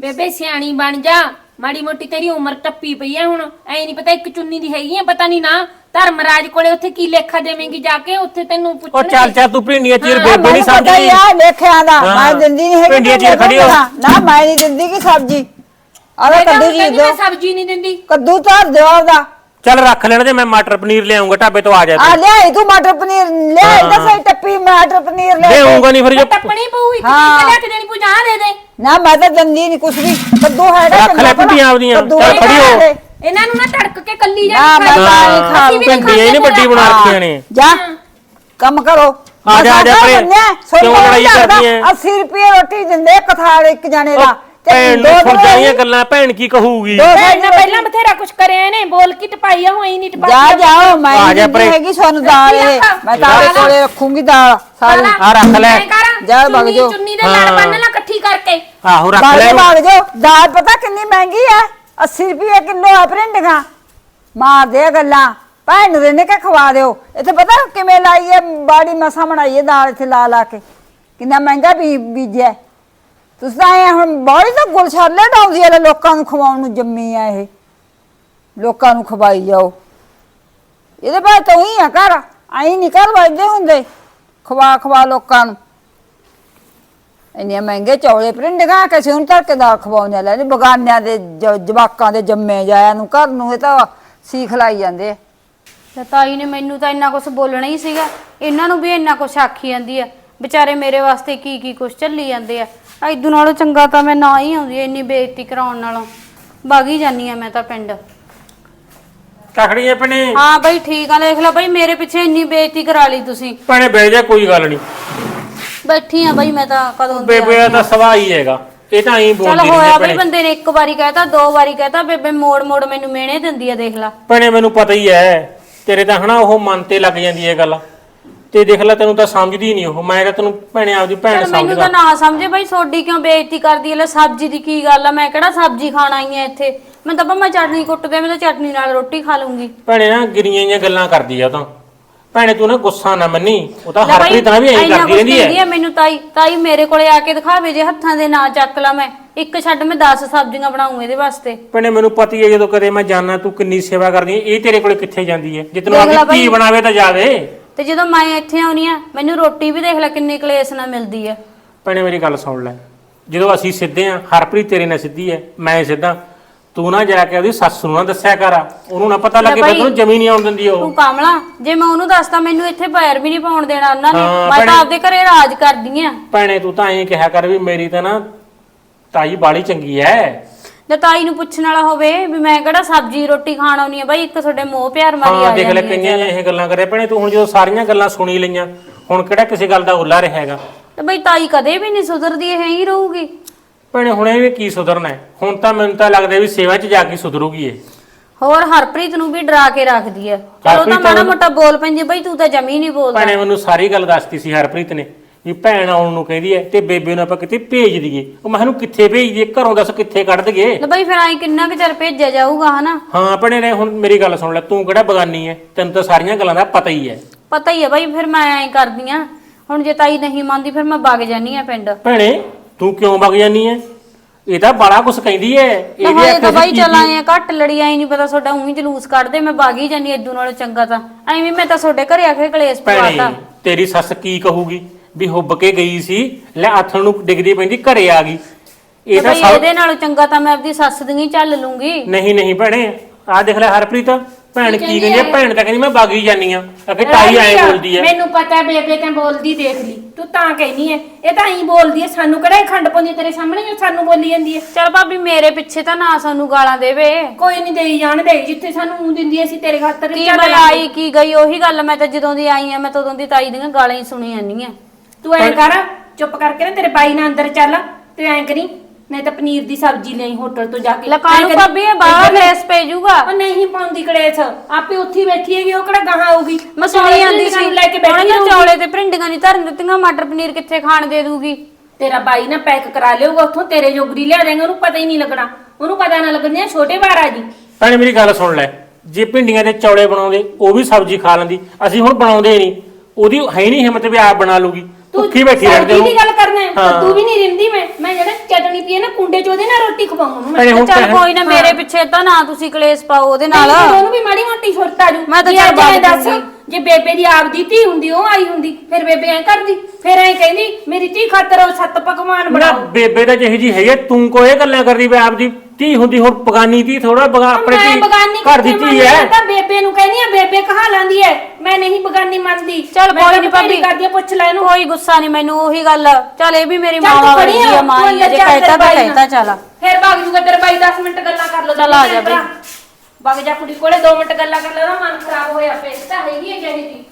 ਬੇਬੇ ਸਿਆਣੀ ਬਣ ਜਾ। ਮਾੜੀ ਮੋਟੀ ਤੇਰੀ ਉਮਰ ਟੱਪੀ ਪਈ ਐ ਹੁਣ। ਐ ਨਹੀਂ ਪਤਾ ਇੱਕ ਚੁੰਨੀ ਦੀ ਹੈਗੀ ਐ ਪਤਾ ਨਹੀਂ ਨਾ। ਧਰਮਰਾਜ ਕੋਲੇ ਉੱਥੇ ਕੀ ਲੇਖਾ ਦੇਵੇਂਗੀ ਜਾ ਕੇ? ਉੱਥੇ ਤੈਨੂੰ ਉਹ ਪੁੱਛਣਗੇ ਚੱਲ ਚੱਲ ਤੂੰ ਭਿੰਡੀਆਂ ਚੀਰ ਬੇਬੇ ਨਹੀਂ ਮੈਨੂੰ ਪਤਾ ਹੀ ਸਮਝਦੀ ਆ ਹਾਂ। ਮੈਂ ਦਿੰਦੀ ਨਹੀਂ ਹੈਗੀ ਭਿੰਡੀਆਂ ਚੀਰ ਖੜੀ ਹੋ। ਨਾ ਮੈਂ ਨਹੀਂ ਦਿੰਦੀ ਕਿ ਸਬਜ਼ੀ। ਆਹ ਮੈਂ ਕੱਦੂ ਜੀ ਕਹਿੰਦੀ ਦੋ। ਸਬਜ਼ੀ ਨਹੀਂ ਦਿੰਦੀ। ਕੱਦੂ ਧਰ ਦਿਓ ਆਪਦਾ। ਚੱਲ ਰੱਖ ਲੈਣ ਦੇ ਮੈਂ ਮਟਰ ਪਨੀਰ ਲਿਆਉਂਗਾ ਢਾਬੇ ਤੋਂ ਆ ਜਾ ਆ ਲਿਆਈ ਤੂੰ ਮਟਰ ਪਨੀਰ। ਲਿਆਈ ਤਾਂ ਸਹੀ ਟੱਪੀ ਮਟਰ ਪਨੀਰ ਲੈ। ਦੇਊਂਗਾ ਨਹੀਂ ਫਿਰ ਜੋ ਟੱਪਣੀ ਪਊ ਇੱਕ ਹਾਂ। ਚੀਜ਼ ਲੈ ਕੇ ਦੇਣੀ ਪਊ ਜਾਂ ਦੇ ਦੇ। ਨਾ ਮੈਂ ਤਾਂ ਦਿੰਦੀ ਨਹੀਂ ਕੁਛ ਵੀ ਕੱਦੂ ਹੈਗਾ ਰੱਖ ਲੈ। ਭਿੰਡੀਆਂ ਆਪਦੀਆਂ। ਚੱਲ। ਸਾਡੇ। ਇਹਨਾਂ ਨੂੰ ਨਾ ਤੜਕ ਕੇ ਕੱਲੀ ਜਾ ਨਾ, ਮੈਂ ਤਾਂ ਇਹ ਖਾ ਭਿੰਡੀਆਂ ਹੀ ਨੇ ਵੱਡੀ ਬਣਾ ਰੱਖੀਆਂ ਨੇ ਜਾ ਕੰਮ ਕਰੋ ਆ ਜਾ, ਆ ਜਾ ਪਰੇ। ਕਿਉਂ ਲੜਾਈ ਕਰਦੀ ਐ? 80 ਰੁਪਏ ਰੋਟੀ ਦਿੰਦੇ ਇੱਕ ਥਾਲ ਇੱਕ ਜਣੇ ਦਾ ਭੈਣ ਨੂੰ ਜਾਣੀਆਂ ਗੱਲਾਂ ਭੈਣ ਕੀ ਕਹੂਗੀ? ਭੈਣ ਨੇ ਪਹਿਲਾਂ ਬਥੇਰਾ ਕੁਛ ਕਰਿਆ ਇਹਨੇ ਬੋਲ ਕੇ ਟਪਾਈ ਆ ਹੋਈ ਨਹੀਂ ਟਪਾਈ ਜਾ ਜਾਓ ਮੈਂ ਆ ਜਾ ਨਹੀਂ ਪਰੇ। ਹੈਗੀ ਸੋਨੂੰ ਦਾਲ ਇਹ ਮੈਂ ਤਾਂ ਆਪਣੇ ਕੋਲੇ ਰੱਖੂੰਗੀ ਦਾਲ ਸਾਰੀ। ਆ ਰੱਖ ਲੈ। ਜਾ ਵਗ ਜਾਓ। ਚੁੰਨੀ ਦੇ ਲੜ ਬੰਨ ਲਾ ਇਕੱਠੀ ਕਰਕੇ। ਆਹੋ ਰੱਖ ਲੈ ਬਾਗ ਜੋ ਦਾਲ ਪਤਾ ਕਿੰਨੀ ਮਹਿੰਗੀ ਹੈ 80 ਰੁਪਏ ਕਿਲੋ ਆ ਭਰਿੰਡੀਆਂ ਮਾਰ ਦੇ ਗੱਲਾਂ। ਭੈਣ ਨੂੰ ਦੇਣੇ ਕਿ ਖਵਾ ਦਿਓ? ਇੱਥੇ ਪਤਾ ਕਿਵੇਂ ਲਾਈ ਹੈ ਬਾੜੀ ਮਸਾ ਬਣਾਈ ਹੈ ਦਾਲ ਇੱਥੇ ਲਾ ਲਾ ਕੇ। ਕਿੰਨਾ ਮਹਿੰਗਾ ਵੀ ਬੀਜਿਆ। ਤੁਸੀਂ ਤਾਂ ਐਂ ਹੁਣ ਬਾੜੀ ਤਾਂ ਗੁਲਛਾਲੇ ਡਾਉਂਦੀ ਹੈ ਲੋਕਾਂ ਨੂੰ ਖਵਾਉਣ ਨੂੰ ਜੰਮੀ ਆ ਇਹ। ਲੋਕਾਂ ਨੂੰ ਖਵਾਈ ਜਾਓ। ਇਹਦੇ ਬਾਅਦ ਤਾਂ ਉਹੀ ਆ ਘਰ। ਆਈ ਨਹੀਂ ਘਰ ਵੱਜਦੇ ਹੁੰਦੇ। ਖਵਾ ਖਵਾ ਲੋਕਾਂ ਨੂੰ। ਇੰਨੇ ਮਹਿੰਗੇ ਚੌਲੇ ਪ੍ਰਿੰਡਗਾ ਕਿਸੇ ਹੁਣ ਤੱਕ ਦਾਲ ਖਵਾਉਂਦੇ ਲੈ ਬਗਾਨਿਆਂ ਦੇ, ਜ- ਜਵਾਕਾਂ ਦੇ ਜੰਮੇ ਜਾਇਆ ਨੂੰ ਘਰ ਨੂੰ, ਇਹ ਤਾਂ ਸੀਖ ਲਾਈ ਜਾਂਦੇ ਆ। ਤੇ ਤਾਈ ਨੇ ਮੈਨੂੰ ਤਾਂ ਇੰਨਾ ਕੁਝ ਬੋਲਣਾ ਹੀ ਸੀਗਾ। ਇਹਨਾਂ ਨੂੰ ਵੀ ਇੰਨਾ ਕੁਝ ਆਖੀ ਜਾਂਦੀ ਆ। ਵਿਚਾਰੇ ਮੇਰੇ ਵਾਸਤੇ ਕੀ ਕੀ ਕੁਝ ਚੱਲੀ ਜਾਂਦੇ ਆ। ਐਦੂ ਨਾਲੋਂ ਚੰਗਾ ਤਾਂ ਮੈਂ ਨਾ ਹੀ ਆਉਂਦੀ ਇੰਨੀ ਬੇਇੱਜ਼ਤੀ ਕਰਾਉਣ ਨਾਲੋਂ। ਬਾਗੀ ਜਾਨੀ ਆ ਮੈਂ ਤਾਂ ਪਿੰਡ। ਤਖੜੀਆਂ ਭੈਣੇ ਹਾਂ ਬਈ ਠੀਕ ਆ ਦੇਖ ਲਓ ਬਈ ਮੇਰੇ ਪਿੱਛੇ ਇੰਨੀ ਬੇਇੱਜ਼ਤੀ ਕਰਾ ਲਈ ਤੁਸੀਂ। ਭੈਣੇ ਬਹਿ ਜਾ ਕੋਈ ਗੱਲ ਨਹੀਂ। ਬੈਠੀ ਆ ਬਈ ਮੈਂ ਤਾਂ ਕਦੋਂ ਦੀ ਬੇਬੇ ਦਾ ਤਾਂ ਸਵਾ ਹੀ ਹੈਗਾ ਇਹ ਤਾਂ ਐਂ ਚਲ ਬੋਲਦੀ ਹੋਇਆ ਬਈ ਬੰਦੇ ਨੇ ਇੱਕ ਵਾਰੀ ਕਹਿਤਾ ਦੋ ਵਾਰੀ ਕਹਿਤਾ ਬੇਬੇ ਮੋੜ ਮੋੜ ਮੈਨੂੰ ਮਿਹਣੇ ਦਿੰਦੀ ਆ ਦੇਖ ਲਾ। ਭੈਣੇ ਮੈਨੂੰ ਪਤਾ ਹੀ ਹੈ ਤੇਰੇ ਤਾਂ ਹਨਾ ਉਹ ਮਨ ਤੇ ਲੱਗ ਜਾਂਦੀ ਹੈ ਗੱਲ। ਤੇ ਦੇਖ ਲੈ ਤੈਨੂੰ ਤਾਂ ਸਮਝਦੀ ਨਹੀਂ ਉਹ। ਮੈਂ ਤਾਂ ਤੈਨੂੰ ਭੈਣੇ ਆਪਦੀ ਭੈਣ ਚਲ ਮੈਨੂੰ ਸਮਝਦਾ। ਤਾਂ ਨਾ ਸਮਝੇ ਬਈ ਸੋਡੀ ਕਿਉਂ ਬੇਇੱਜ਼ਤੀ ਕਰਦੀ ਐ ਲੈ ਸਬਜ਼ੀ ਦੀ ਕੀ ਗੱਲ ਆ? ਮੈਂ ਕਿਹੜਾ ਸਬਜ਼ੀ ਖਾਣ ਆਈ ਆ ਇੱਥੇ? ਮੈਂ ਤਾਂ ਮੈਂ ਚਟਨੀ ਕੁੱਟ ਦੇ ਮੈਂ ਤਾਂ ਚਟਨੀ ਨਾਲ ਰੋਟੀ ਖਾ ਲੂੰਗੀ। ਭੈਣੇ ਨਾ ਗਿਰੀਆਂ ਜਿਹੀਆਂ ਗੱਲਾਂ ਕਰਦੀ ਆ ਉਹ ਤਾਂ। ਭੈਣੇ ਤੂੰ ਨਾ ਗੁੱਸਾ ਨਾ ਮੰਨੀ। ਉਹ ਤਾਂ ਲੈ ਬਈ, ਹਰਪ੍ਰੀਤ ਨਾਲ ਵੀ ਐਂ ਇੰਨਾ ਕਰਦੀ ਕੁਛ ਰਹਿੰਦੀ ਕਹਿੰਦੀ ਹੈ ਆ ਮੈਨੂੰ ਤਾਈ। ਤਾਈ ਮੇਰੇ ਕੋਲੇ ਆ ਕੇ ਦਿਖਾਵੇ ਜੇ ਹੱਥਾਂ ਦੇ ਨਾ ਚੱਕ ਲਾ ਮੈਂ। ਇੱਕ ਛੱਡ ਮੈਂ 10 ਸਬਜ਼ੀਆਂ ਬਣਾਉਂ ਇਹਦੇ ਵਾਸਤੇ। ਭੈਣੇ ਮੈਨੂੰ ਪਤੀ ਹੈ ਜਦੋਂ ਕਦੇ ਮੈਂ ਜਾਣਾ ਤੂੰ ਕਿੰਨੀ ਸੇਵਾ ਕਰਦੀ ਹੈ ਇਹ ਤੇਰੇ ਕੋਲੇ ਕਿੱਥੇ ਜਾਂਦੀ ਹੈ ਜੇ ਤੈਨੂੰ ਦੇਖ ਲੈ ਆਪਦੀ ਧੀ ਬਈ। ਬਣਾਵੇ ਤਾਂ ਜਾਵੇ। ਤੇ ਜਦੋਂ ਮੈਂ ਇੱਥੇ ਆਉਣੀ ਆ ਮੈਨੂੰ ਰੋਟੀ ਵੀ ਦੇਖ ਲੈ ਕਿੰਨੇ ਕਲੇਸ਼ ਨਾਲ ਮਿਲਦੀ ਆ। ਭੈਣੇ ਮੇਰੀ ਗੱਲ ਸੁਣ ਲੈ। ਜਦੋਂ ਅਸੀਂ ਸਿੱਧੇ ਆ ਹਰਪ੍ਰੀਤ ਤੇਰੇ ਨਾਲ ਸਿੱਧੀ ਹੈ ਮੈਂ ਸਿੱਧਾ। ਤੂੰ ਨਾ ਜਾ ਕੇ ਉਹਦੀ ਸੱਸ ਨੂੰ ਨਾ ਦੱਸਿਆ ਕਰ ਉਹਨੂੰ ਨਾ ਪਤਾ ਲੱਗੇ ਫਿਰ ਤੈਨੂੰ ਜ਼ਮੀਨ ਨਹੀਂ ਆਉਣ ਦਿੰਦੀ ਉਹ। ਤੂੰ ਕਾਮਲਾ ਜੇ ਮੈਂ ਉਹਨੂੰ ਦੱਸਦਾ ਮੈਨੂੰ ਇੱਥੇ ਪੈਰ ਵੀ ਨਹੀਂ ਪਾਉਣ ਦੇਣਾ ਉਹਨਾਂ ਨੇ। ਹਾਂ, ਮੈਂ ਭੈਣੇ। ਤਾਂ ਆਪਦੇ ਘਰੇ ਰਾਜ ਕਰਦੀ ਆ। ਭੈਣੇ ਤੂੰ ਤਾਂ ਐਂ ਕਿਹਾ ਕਰ ਵੀ ਮੇਰੀ ਤਾਂ ਨਾ ਤਾਈ ਬਾਲੀ ਚੰਗੀ ਐ। ਜੇ ਤਾਈ ਨੂੰ ਪੁੱਛਣ ਵਾਲਾ ਹੋਵੇ ਵੀ ਮੈਂ ਕਿਹੜਾ ਸਬਜ਼ੀ ਰੋਟੀ ਖਾਣ ਆਉਣੀ ਆ ਬਾਈ ਇੱਕ ਤੁਹਾਡੇ ਮੋਹ ਪਿਆਰ ਮਾਰੀ ਹਾਂ ਆ ਦੇਖ ਲੈ ਜਾਂਦੀ ਕਿੰਨੀਆਂ ਇਹ ਗੱਲਾਂ ਕਰੇ ਭੈਣੇ ਤੂੰ ਹੁਣ ਜਦੋਂ ਸਾਰੀਆਂ ਗੱਲਾਂ ਸੁਣੀ ਲਈਆਂ ਹੁਣ ਕਿਹੜਾ ਕਿਸੇ ਗੱਲ ਦਾ ਉੱਲਾ ਰਿਹਾ ਹੈਗਾ ਤੇ ਬਈ ਤਾਈ ਕਦੇ ਵੀ ਨਹੀਂ ਸੁਧਰਦੀ ਇਹ ਹੀ ਰਹੂਗੀ। ਭੈਣੇ ਹੁਣ ਇਹ ਵੀ ਕੀ ਸੁਧਰਨਾ ਹੈ? ਹੁਣ ਤਾਂ ਮੈਨੂੰ ਤਾਂ ਲੱਗਦਾ ਵੀ ਸੇਵਾ 'ਚ ਜਾ ਕੇ ਸੁਧਰੂਗੀ ਇਹ। ਹੋਰ ਹਰਪ੍ਰੀਤ ਨੂੰ ਵੀ ਡਰਾ ਕੇ ਰੱਖਦੀ ਆ। ਚਲੋ ਤਾਂ ਹਰਪ੍ਰੀਤ ਮਾੜਾ ਮੋਟਾ ਬੋਲ ਪੈਂਦੀ ਆ, ਬਈ ਤੂੰ ਤਾਂ ਜਮੀ ਨਹੀਂ ਬੋਲਦਾ। ਭੈਣੇ ਮੈਨੂੰ ਸਾਰੀ ਗੱਲ ਦੱਸਤੀ ਸੀ ਹਰਪ੍ਰੀਤ ਨੇ। ਵੀ ਭੈਣ ਆਉਣ ਨੂੰ ਕਹਿੰਦੀ ਐ ਤੇ ਬੇਬੇ ਨੂੰ ਆਪਾਂ ਕਿਤੇ ਭੇਜ ਦਈਏ। ਉਹ ਮੈਂ ਇਹਨੂੰ ਕਿੱਥੇ ਭੇਜ ਦਈਏ? ਘਰੋਂ ਦੱਸ ਕਿੱਥੇ ਕੱਢ ਦਈਏ? ਲੈ ਬਈ ਫਿਰ ਆਈ ਕਿੰਨਾ ਕੁ ਚਿਰ ਭੇਜਿਆ ਜਾਊਗਾ ਹਨਾ? ਹਾਂ ਭੈਣੇ ਨੇ ਹੁਣ ਮੇਰੀ ਗੱਲ ਸੁਣ ਲੈ ਤੂੰ ਕਿਹੜਾ ਬਗਾਨੀ ਐ? ਤੈਨੂੰ ਤਾਂ ਸਾਰੀਆਂ ਗੱਲਾਂ ਦਾ ਪਤਾ ਹੀ ਐ। ਪਤਾ ਹੀ ਆ ਬਈ ਫਿਰ ਮੈਂ ਐਂ ਕਰਦੀ ਆ। ਹੁਣ ਜੇ ਤਾਈ ਨਹੀਂ ਮੰਨਦੀ ਫਿਰ ਮੈਂ ਵਗ ਜਾਨੀ ਆ ਪਿੰਡ। ਭੈਣੇ ਤੂੰ ਕਿਉਂ ਵਗ ਜਾਨੀ ਐ? ਇਹ ਤਾਂ ਬੜਾ ਕੁਛ ਕਹਿੰਦੀ ਐ। ਨਾ ਹੱਥ ਤਾਂ ਬਾਈ ਚੱਲ ਆਏ ਆ ਘੱਟ ਲੜੀ ਆਈ ਨਹੀਂ ਪਤਾ ਤੁਹਾਡਾ ਉਹੀ ਜਲੂਸ ਕੱਢਦੇ ਮੈਂ ਬਾਗੀ ਜਾਨੀ ਇਦੋਂ ਨਾਲੋਂ ਚੰਗਾ ਤਾਂ। ਐਵੇਂ ਮੈਂ ਤਾਂ ਤੁਹਾਡੇ ਘਰੇ ਆ ਕੇ ਕਲੇਸ਼ ਭੈਣੇ ਪਵਾਤਾ। ਤੇਰੀ ਸੱਸ ਕੀ ਕਹੂਗੀ? ਵੀ ਹੁੱਬ ਕੇ ਗਈ ਸੀ ਲੈ ਆਥਣ ਨੂੰ ਡਿੱਗਦੀ ਪੈਂਦੀ ਘਰੇ ਆ ਗਈ। ਇਹ ਤਾਂ ਬਈ ਸਭ ਇਹਦੇ ਨਾਲੋਂ ਚੰਗਾ ਤਾਂ ਮੈਂ ਆਪਦੀ ਸੱਸ ਦੀ ਹੀ ਚੱਲ ਲੂੰਗੀ। ਨਹੀਂ ਨਹੀਂ ਭੈਣੇ ਆ ਦੇਖ ਲੈ ਹਰਪ੍ਰੀਤ ਭੈਣ ਕੀ ਕਹਿੰਦੀ ਐ ਭੈਣ ਤਾਂ ਕਹਿੰਦੀ ਮੈਂ ਬਾਗੀ ਜਾਨੀ ਆ। ਅਗੇ ਤਾਈ ਐ ਬੋਲਦੀ ਐ ਮੈਨੂੰ ਪਤਾ ਹੈ ਬੇਬੇ ਤਾਂ ਬੋਲਦੀ ਦੇਖ ਲਈ। ਤੂੰ ਤਾਂ ਕਹਿਨੀ ਹੈ ਇਹ ਤਾਂ ਐਂ ਬੋਲਦੀ ਹੈ ਸਾਨੂੰ ਕਿਹੜਾ ਇਹ ਖੰਡ ਪਾਉਂਦੀ ਤੇਰੇ ਸਾਹਮਣੇ ਜੋ ਸਾਨੂੰ ਬੋਲੀ ਜਾਂਦੀ ਹੈ ਚਲ ਭਾਬੀ ਮੇਰੇ ਪਿੱਛੇ ਤਾਂ ਨਾ ਸਾਨੂੰ ਗਾਲਾਂ ਦੇਵੇ। ਕੋਈ ਨਹੀਂ ਦੇਈ ਜਾਣ ਦੇ ਜਿੱਥੇ ਸਾਨੂੰ ਊਂ ਦਿੰਦੀ ਹੈ, ਅਸੀਂ ਤੇਰੇ ਖਾਤਰ ਕੀ। ਆਈ ਕੀ ਗਈ ਉਹੀ ਗੱਲ ਮੈਂ ਤਾਂ ਜਦੋਂ ਦੀ ਆਈ ਆ ਮੈਂ ਤਾਂ ਉਦੋਂ ਦੀ ਤਾਈ ਦੀਆਂ ਗਾਲਾਂ ਹੀ ਸੁਣੀ ਜਾਂਦੀ ਆ। ਤੂੰ ਐਂ ਕਰ ਚੁੱਪ ਕਰਕੇ ਨਾ ਤੇਰੇ ਬਾਈ ਨਾਲ ਅੰਦਰ ਚੱਲ। ਤੇ ਐਂ ਕਰੀ ਨਹੀਂ ਤਾਂ ਪਨੀਰ ਦੀ ਸਬਜ਼ੀ ਲਈ ਹੋਟਲ ਤੋਂ ਜਾ ਕੇ। ਐਂ ਕਰੀ- ਭਾਬੀ ਇਹ ਬਾਹਰ ਲੈਸ ਪੈ ਜਾਊਗਾ। ਉਹ ਨਹੀਂ ਪਾਉਂਦੀ ਕਲੇਸ਼ ਆਪੇ ਉੱਥੇ ਹੀ ਬੈਠੀ ਹੈਗੀ ਉਹ ਕਿਹੜਾ ਗਾਹਾਂ ਆਊਗੀ? ਮੈਂ ਸੁਣੀ ਜਾਂਦੀ ਸੀ ਲੈ ਕੇ ਬੈਠੀ ਰਹੂਗੀ। ਚੌਲੇ ਤੇ ਭਿੰਡੀਆਂ ਨਹੀਂ ਧਰਨ ਦਿੱਤੀਆਂ ਮਟਰ ਪਨੀਰ ਕਿੱਥੇ ਖਾਣ ਦੇ ਦੂਗੀ ਤੇਰਾ ਬਾਈ ਨਾ ਪੈਕ ਕਰਾ ਲਿਓਗਾ ਉੱਥੋਂ ਤੇਰੇ ਜੋਗਰੀ ਲਿਆ ਦੇਗਾ ਉਹਨੂੰ ਪਤਾ ਹੀ ਨਹੀਂ ਲੱਗਣਾ। ਉਹਨੂੰ ਪਤਾ ਨਾ ਲੱਗਣਾ ਛੋਟੇ ਬਾਰ ਜੀ। ਭੈਣੇ ਮੇਰੀ ਗੱਲ ਸੁਣ ਲੈ। ਜੇ ਭਿੰਡੀਆਂ ਦੇ ਚੌਲੇ ਬਣਾਉਂਦੇ ਉਹ ਵੀ ਸਬਜ਼ੀ ਖਾ ਲੈਂਦੀ। ਅਸੀਂ ਹੁਣ ਬਣਾਉਂਦੇ ਨਹੀਂ। ਉਹਦੀ ਹੈ ਨਹੀਂ ਹਿੰਮਤ ਵੀ ਆਪ ਬਣਾ ਲੂਗੀ ਭੁੱਖੀ ਬੈਠੀ ਰਹਿੰਦੇ ਸਬਜ਼ੀ ਦੀ ਗੱਲ ਕਰਨਾ ਹੈ ਹਾਂ। ਤੂੰ ਵੀ ਨਹੀਂ ਰਿੰਦੀ ਮੈਂ। ਮੈਂ ਜਿਹੜਾ ਚਟਣੀ ਪੀਏ ਨਾ ਕੁੰਡੇ ਚ ਉਹਦੇ ਨਾਲ ਰੋਟੀ ਖਵਾਉਂ। ਉਹਨੂੰ ਮੈਂ ਭੈਣੇ ਹੁਣ ਚੱਲ ਕਹਿ- ਕੋਈ ਨਾ ਮੇਰੇ ਪਿੱਛੇ ਤਾਂ ਨਾ ਤੁਸੀਂ ਕਲੇਸ਼ ਪਾਓ ਉਹਦੇ ਨਾਲ। ਨਹੀਂ, ਫਿਰ ਉਹਨੂੰ ਵੀ ਮਾੜੀ ਮੋਟੀ ਸੁਰਤ ਆ ਜੂ ਮੈਂ ਤਾਂ ਜੇ ਚੱਲ ਅੱਜ ਐਂ ਦੱਸ। ਜੇ ਬੇਬੇ ਦੀ ਆਪਦੀ ਧੀ ਹੁੰਦੀ ਉਹ ਆਈ ਹੁੰਦੀ ਫਿਰ ਬੇਬੇ ਐਂ ਕਰਦੀ ਫਿਰ ਐਂ ਕਹਿੰਦੀ ਮੇਰੀ ਧੀ ਖਾਤਰ ਉਹ ਸੱਤ ਪਕਵਾਨ ਨਾ ਬਣਾਓ। ਬੇਬੇ ਤਾਂ ਜਿਹੀ ਜੀ ਹੈਗੀ ਆ, ਤੂੰ ਕੋ ਇਹ ਗੱਲਾਂ ਕਰਦੀ ਵੀ ਆਪਦੀ ਧੀ ਹੁੰਦੀ ਹੁਣ ਬਗਾਨੀ ਧੀ ਥੋੜਾ ਬਗਾ ਆਪਣੇ ਮੈਂ ਧੀ ਬਗਾਨੀ ਘਰ ਦੀ ਕਿੱਥੇ ਧੀ ਮੰਨਦੀ? ਹੈ। ਹਾਂ, ਤਾਂ ਬੇਬੇ ਨੂੰ ਕਹਿੰਦੀ ਆ ਬੇਬੇ ਕਹਾ ਲਾਂਦੀ ਐ ਮੈਂ ਨਹੀਂ ਬਗਾਨੀ ਮੰਨਦੀ। ਚੱਲ ਮੈਂ ਕੋਈ ਤਾਂ ਬਥੇਰੀ ਭਾਬੀ। ਕਰਦੀ ਆ ਪੁੱਛ ਲੈ ਇਹਨੂੰ। ਕੋਈ ਗੁੱਸਾ ਨਹੀਂ ਮੈਨੂੰ ਉਹੀ ਗੱਲ। ਚੱਲ ਇਹ ਵੀ ਮੇਰੀ ਚੱਲ ਤੂੰ ਮਾਂ ਖੜੀ ਵਰਗੀ ਆ, ਆ ਮਾਂ ਹੀ ਆ, ਜੇ ਤੂੰ ਅੰਦਰ ਕਹਿਤਾ ਤਾਂ ਚੱਲ ਕਹਿਤਾ ਚੱਲ। ਫਿਰ ਭਾਗ ਜੂਗਾ ਤੇਰੇ ਬਾਈ 10 ਮਿੰਟ ਗੱਲਾਂ ਕਰ ਲੋ ਚੱਲ ਆ ਜਾ ਬਈ। ਵਗ ਜਾ ਕੁੜੀ ਕੋਲੇ 2 ਮਿੰਟ ਗੱਲਾਂ ਕਰ ਲੈ ਉਹਦਾ ਮਨ ਖਰਾਬ ਹੋਇਆ ਇਹ ਤਾਂ ਹੈਗੀ ਹੈ ਜਿਹੀ ਦੀ